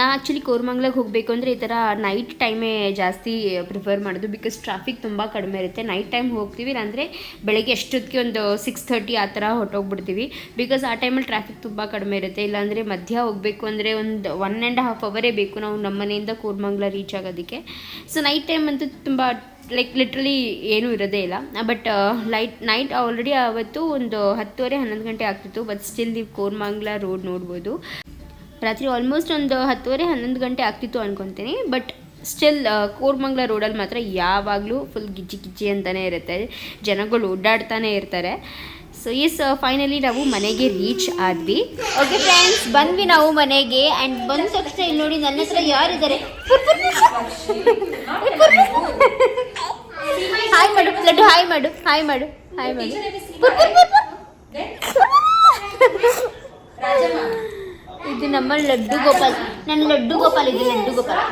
ನಾ ಆ್ಯಕ್ಚುಲಿ ಕೋರ್ಮಂಗ್ಲಾಗ ಹೋಗಬೇಕು ಅಂದರೆ ಈ ಥರ ನೈಟ್ ಟೈಮೇ ಜಾಸ್ತಿ ಪ್ರಿಫರ್ ಮಾಡೋದು ಬಿಕಾಸ್ ಟ್ರಾಫಿಕ್ ತುಂಬ ಕಡಿಮೆ ಇರುತ್ತೆ. ನೈಟ್ ಟೈಮ್ ಹೋಗ್ತೀವಿ, ಇಲ್ಲಾಂದರೆ ಬೆಳಗ್ಗೆ ಎಷ್ಟೊತ್ತಿಗೆ ಒಂದು ಸಿಕ್ಸ್ ಥರ್ಟಿ ಆ ಥರ ಹೊಟ್ಟೋಗ್ಬಿಡ್ತೀವಿ ಬಿಕಾಸ್ ಆ ಟೈಮಲ್ಲಿ ಟ್ರಾಫಿಕ್ ತುಂಬ ಕಡಿಮೆ ಇರುತ್ತೆ. ಇಲ್ಲಾಂದರೆ ಮಧ್ಯ ಹೋಗಬೇಕು ಅಂದರೆ ಒಂದು ಒನ್ ಆ್ಯಂಡ್ ಹಾಫ್ ಅವರೇ ಬೇಕು ನಾವು ನಮ್ಮ ಮನೆಯಿಂದ ಕೋರ್ಮಂಗ್ಲ ರೀಚ್ ಆಗೋದಕ್ಕೆ. ಸೊ ನೈಟ್ ಟೈಮ್ ಅಂತೂ ತುಂಬ ಲೈಕ್ ಲಿಟ್ರಲಿ ಏನೂ ಇರೋದೇ ಇಲ್ಲ. ಬಟ್ ಲೈಟ್ ನೈಟ್ ಆಲ್ರೆಡಿ ಅವತ್ತು ಒಂದು ಹತ್ತುವರೆ ಹನ್ನೊಂದು ಗಂಟೆ ಆಗ್ತಿತ್ತು. ಬಟ್ ಸ್ಟಿಲ್ ನೀವು ಕೋರ್ಮಂಗ್ಲ ರೋಡ್ ನೋಡ್ಬೋದು. ರಾತ್ರಿ ಆಲ್ಮೋಸ್ಟ್ ಒಂದು ಹತ್ತುವರೆ, ಹನ್ನೊಂದು ಗಂಟೆ ಆಗ್ತಿತ್ತು ಅನ್ಕೊತೀನಿ. ಬಟ್ ಸ್ಟಿಲ್ ಕೋರ್ಮಂಗ್ಲ ರೋಡಲ್ಲಿ ಮಾತ್ರ ಯಾವಾಗಲೂ ಫುಲ್ ಗಿಜ್ಜಿ ಗಿಜ್ಜಿ ಅಂತಲೇ ಇರುತ್ತೆ. ಜನಗಳು ಓಡಾಡ್ತಾನೆ ಇರ್ತಾರೆ. ಸೊ ಎಸ್ ಫೈನಲಿ ನಾವು ಮನೆಗೆ ರೀಚ್ ಆದ್ವಿ. ಓಕೆ ಫ್ರೆಂಡ್ಸ್ ಬಂದ್ವಿ ನಾವು ಮನೆಗೆ ಆ್ಯಂಡ್ ಬಂದ ತಕ್ಷಣ ಇಲ್ಲಿ ನೋಡಿ ನನ್ನ ಹತ್ರ ಯಾರಿದ್ದಾರೆ? ಹಾಯ್ ಮಾಡು ಲಡ್ಡು ಹಾಯ್ ಮಾಡು ಹಾಯ್ ಮಾಡು ಹಾಯ್ ಮಾಡು ಇದು ನಮ್ಮ ಲಡ್ಡು ಗೋಪಾಲ್. ನನ್ನ ಲಡ್ಡು ಗೋಪಾಲ್ ಇದು, ಲಡ್ಡು ಗೋಪಾಲ್.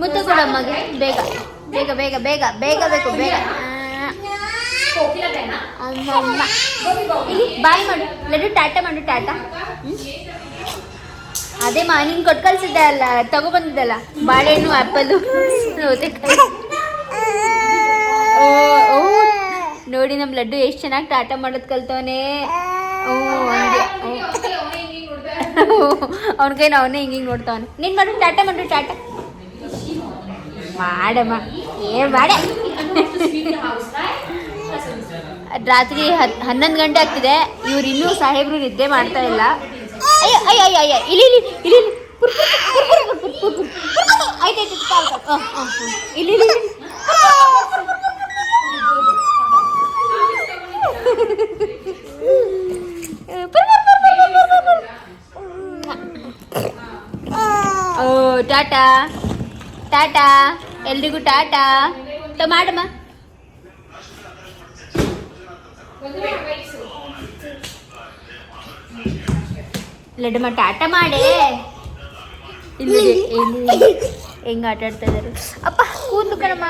ಮುತ್ತು ಕೊಡ ಅಮ್ಮಗೆ ಬೇಗ ಬೇಗ ಬೇಗ ಬೇಗ ಬೇಗ ಬೇಕು, ಬೇಗ. ಅಮ್ಮ ಇಲ್ಲಿ ಬಾಯ್ ಮಾಡು, ಲಡ್ಡು ಟಾಟಾ ಮಾಡು, ಟಾಟಾ. ಅದೇ ಮಾ, ನಿಂಗೆ ಕೊಟ್ಟು ಕಳ್ಸಿದ್ದೆ ಅಲ್ಲ ತಗೊಬಂದಿದ್ದಲ್ಲ ಬಾಳೆಹಣ್ಣು ಆ್ಯಪಲ್ಲು ಸೌತೆಕಾಯಿ. ನೋಡಿ ನಮ್ಮ ಲಡ್ಡು ಎಷ್ಟು ಚೆನ್ನಾಗಿ ಟಾಟ ಮಾಡೋದು ಕಲ್ತವನೆ. ಅವ್ನ ಕೈನ ಅವನೇ ಹಿಂಗೆ ಹಿಂಗೆ ನೋಡ್ತಾವನೆ. ನೀನು ಮಾಡು ಟಾಟ ಮಾಡು ಟಾಟ. ಮಾಡಮ್ಮ. ಏ ಮಾಡ. ರಾತ್ರಿ ಹತ್ ಹನ್ನೊಂದು ಗಂಟೆ ಆಗ್ತಿದೆ. ಇವ್ರು ಇನ್ನೂ ಸಾಹೇಬ್ರು ನಿದ್ದೆ ಮಾಡ್ತಾ ಇಲ್ಲ. ಅಯ್ಯೋ ಅಯ್ಯೋ ಅಯ್ಯೋ ಅಯ್ಯೋ. ಇಲ್ಲಿ ಇಲ್ಲಿ ಇಲ್ಲಿ ಇಲ್ಲಿ. ಪುರ್ ಓ ಟಾಟಾ ಟಾಟಾ ಎಲ್ರಿಗೂ ಟಾಟಾ ತ ಮಾಡಮ್ಮ ಲಡ್ಡಮ್ಮ ಟಾಟಾ ಮಾಡೆ ಇಲ್ಲಿ ಇಲ್ಲಿ ಹೆಂಗ ಆಟ ಆಡ್ತಾ ಇದ್ದಾರೆ ಅಪ್ಪ ಕೂದ್ಲು ಕಣಮ್ಮ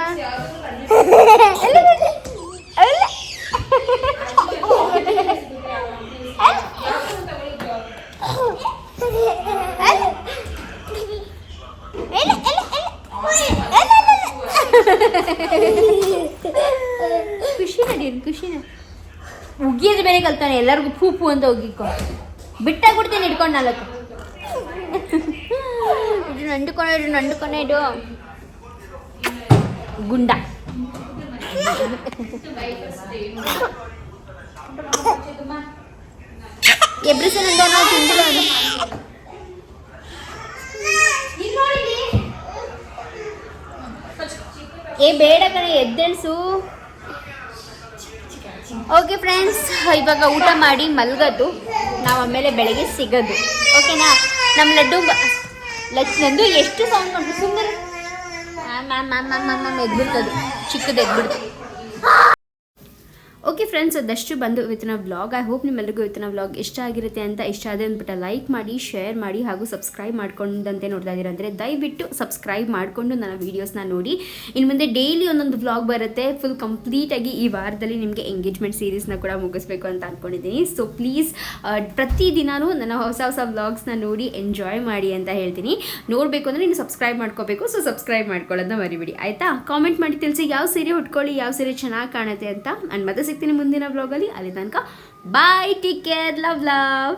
ಖುಷಿನ ಡೀರ್ ಖುಷಿನ ಉಗಿಯೋದು ಬೇರೆ ಕಲ್ತಾನೆ ಎಲ್ಲರಿಗೂ ಪೂ ಪೂ ಅಂತ ಉಗಿಕೊ ಬಿಟ್ಟ ಕೊಡ್ತೀನಿ ಹಿಡ್ಕೊಂಡು ನಾಲ್ಕು ಇದು ನಂಡ್ಕೊಂಡು ಇಡು ನಂಡ್ಕೊಂಡು ಇಡು ಗುಂಡ ಎಬ್ರಿಸಲಿಂದ ನಾವು ತಿಂದಿರೋದು ಏ, ಬೇಡ ಕಣೆ, ಎದ್ದೆಳ್ಸು. ಓಕೆ ಫ್ರೆಂಡ್ಸ್ ಇವಾಗ ಊಟ ಮಾಡಿ ಮಲ್ಗೋದು. ನಾವು ಆಮೇಲೆ ಬೆಳಗ್ಗೆ ಸಿಗೋದು. ಓಕೆನಾ ನಮ್ಮ ಲಡ್ಡು ಲಚ್ ನಂದು ಎಷ್ಟು ಸೌಂಡ್ ಮಾಡ್ತೀವಿ ಸುಮ್ಮನೆ ಮ್ಯಾಮ್ ಮ್ಯಾಮ್ ಮ್ಯಾಮ್ ಮ್ಯಾಮ್ ಮ್ಯಾಮ್, ಎದ್ಬಿಡ್ತದು. ಚಿಕ್ಕದು ಎದ್ಬಿಡ್ತು. ಓಕೆ ಫ್ರೆಂಡ್ಸ್ ಅದಷ್ಟು ಬಂದು ಇವತ್ತಿನ ವ್ಲಾಗ್ ಐ ಹೋಪ್ ನಿಮ್ಮೆಲ್ಲರಿಗೂ ಇವತ್ತಿನ ವ್ಲಾಗ್ ಇಷ್ಟ ಆಗಿರುತ್ತೆ ಅಂತ ಇಷ್ಟ ಆದರೆ ಅಂದ್ಬಿಟ್ಟು ಲೈಕ್ ಮಾಡಿ ಶೇರ್ ಮಾಡಿ ಹಾಗೂ ಸಬ್ಸ್ಕ್ರೈಬ್ ಮಾಡ್ಕೊಂಡಂತೆ ನೋಡ್ತಾ ಇದ್ದೀರಾ ಅಂದರೆ ದಯವಿಟ್ಟು ಸಬ್ಸ್ಕ್ರೈಬ್ ಮಾಡಿಕೊಂಡು ನನ್ನ ವೀಡಿಯೋಸ್ನ ನೋಡಿ. ಇನ್ನು ಮುಂದೆ ಡೈಲಿ ಒಂದೊಂದು ವ್ಲಾಗ್ ಬರುತ್ತೆ. ಫುಲ್ ಕಂಪ್ಲೀಟಾಗಿ ಈ ವಾರದಲ್ಲಿ ನಿಮಗೆ ಎಂಗೇಜ್ಮೆಂಟ್ ಸೀರೀಸ್ನ ಕೂಡ ಮುಗಿಸ್ಬೇಕು ಅಂತ ಅಂದ್ಕೊಂಡಿದ್ದೀನಿ ಸೊ ಪ್ಲೀಸ್ ಪ್ರತಿದಿನವೂ ನನ್ನ ಹೊಸ ಹೊಸ ವ್ಲಾಗ್ಸ್ನ ನೋಡಿ ಎಂಜಾಯ್ ಮಾಡಿ ಅಂತ ಹೇಳ್ತೀನಿ. ನೋಡಬೇಕು ಅಂದರೆ ನೀನು ಸಬ್ಸ್ಕ್ರೈಬ್ ಮಾಡ್ಕೋಬೇಕು. ಸೊ ಸಬ್ಸ್ಕ್ರೈಬ್ ಮಾಡ್ಕೊಳ್ಳೋದನ್ನ ಮರಿಬಿಡಿ. ಆಯಿತಾ? ಕಾಮೆಂಟ್ ಮಾಡಿ ತಿಳಿಸಿ. ಯಾವ ಸೀರೆ ಉಟ್ಕೊಳ್ಳಿ, ಯಾವ ಸೀರೆ ಚೆನ್ನಾಗಿ ಕಾಣುತ್ತೆ ಅಂತ ಅನ್ಮದ ಸಿಗ್ತೀನಿ ಮುಂದಿನ ವ್ಲಾಗಲ್ಲಿ ಅಲ್ಲಿ ತನಕ bye take care love love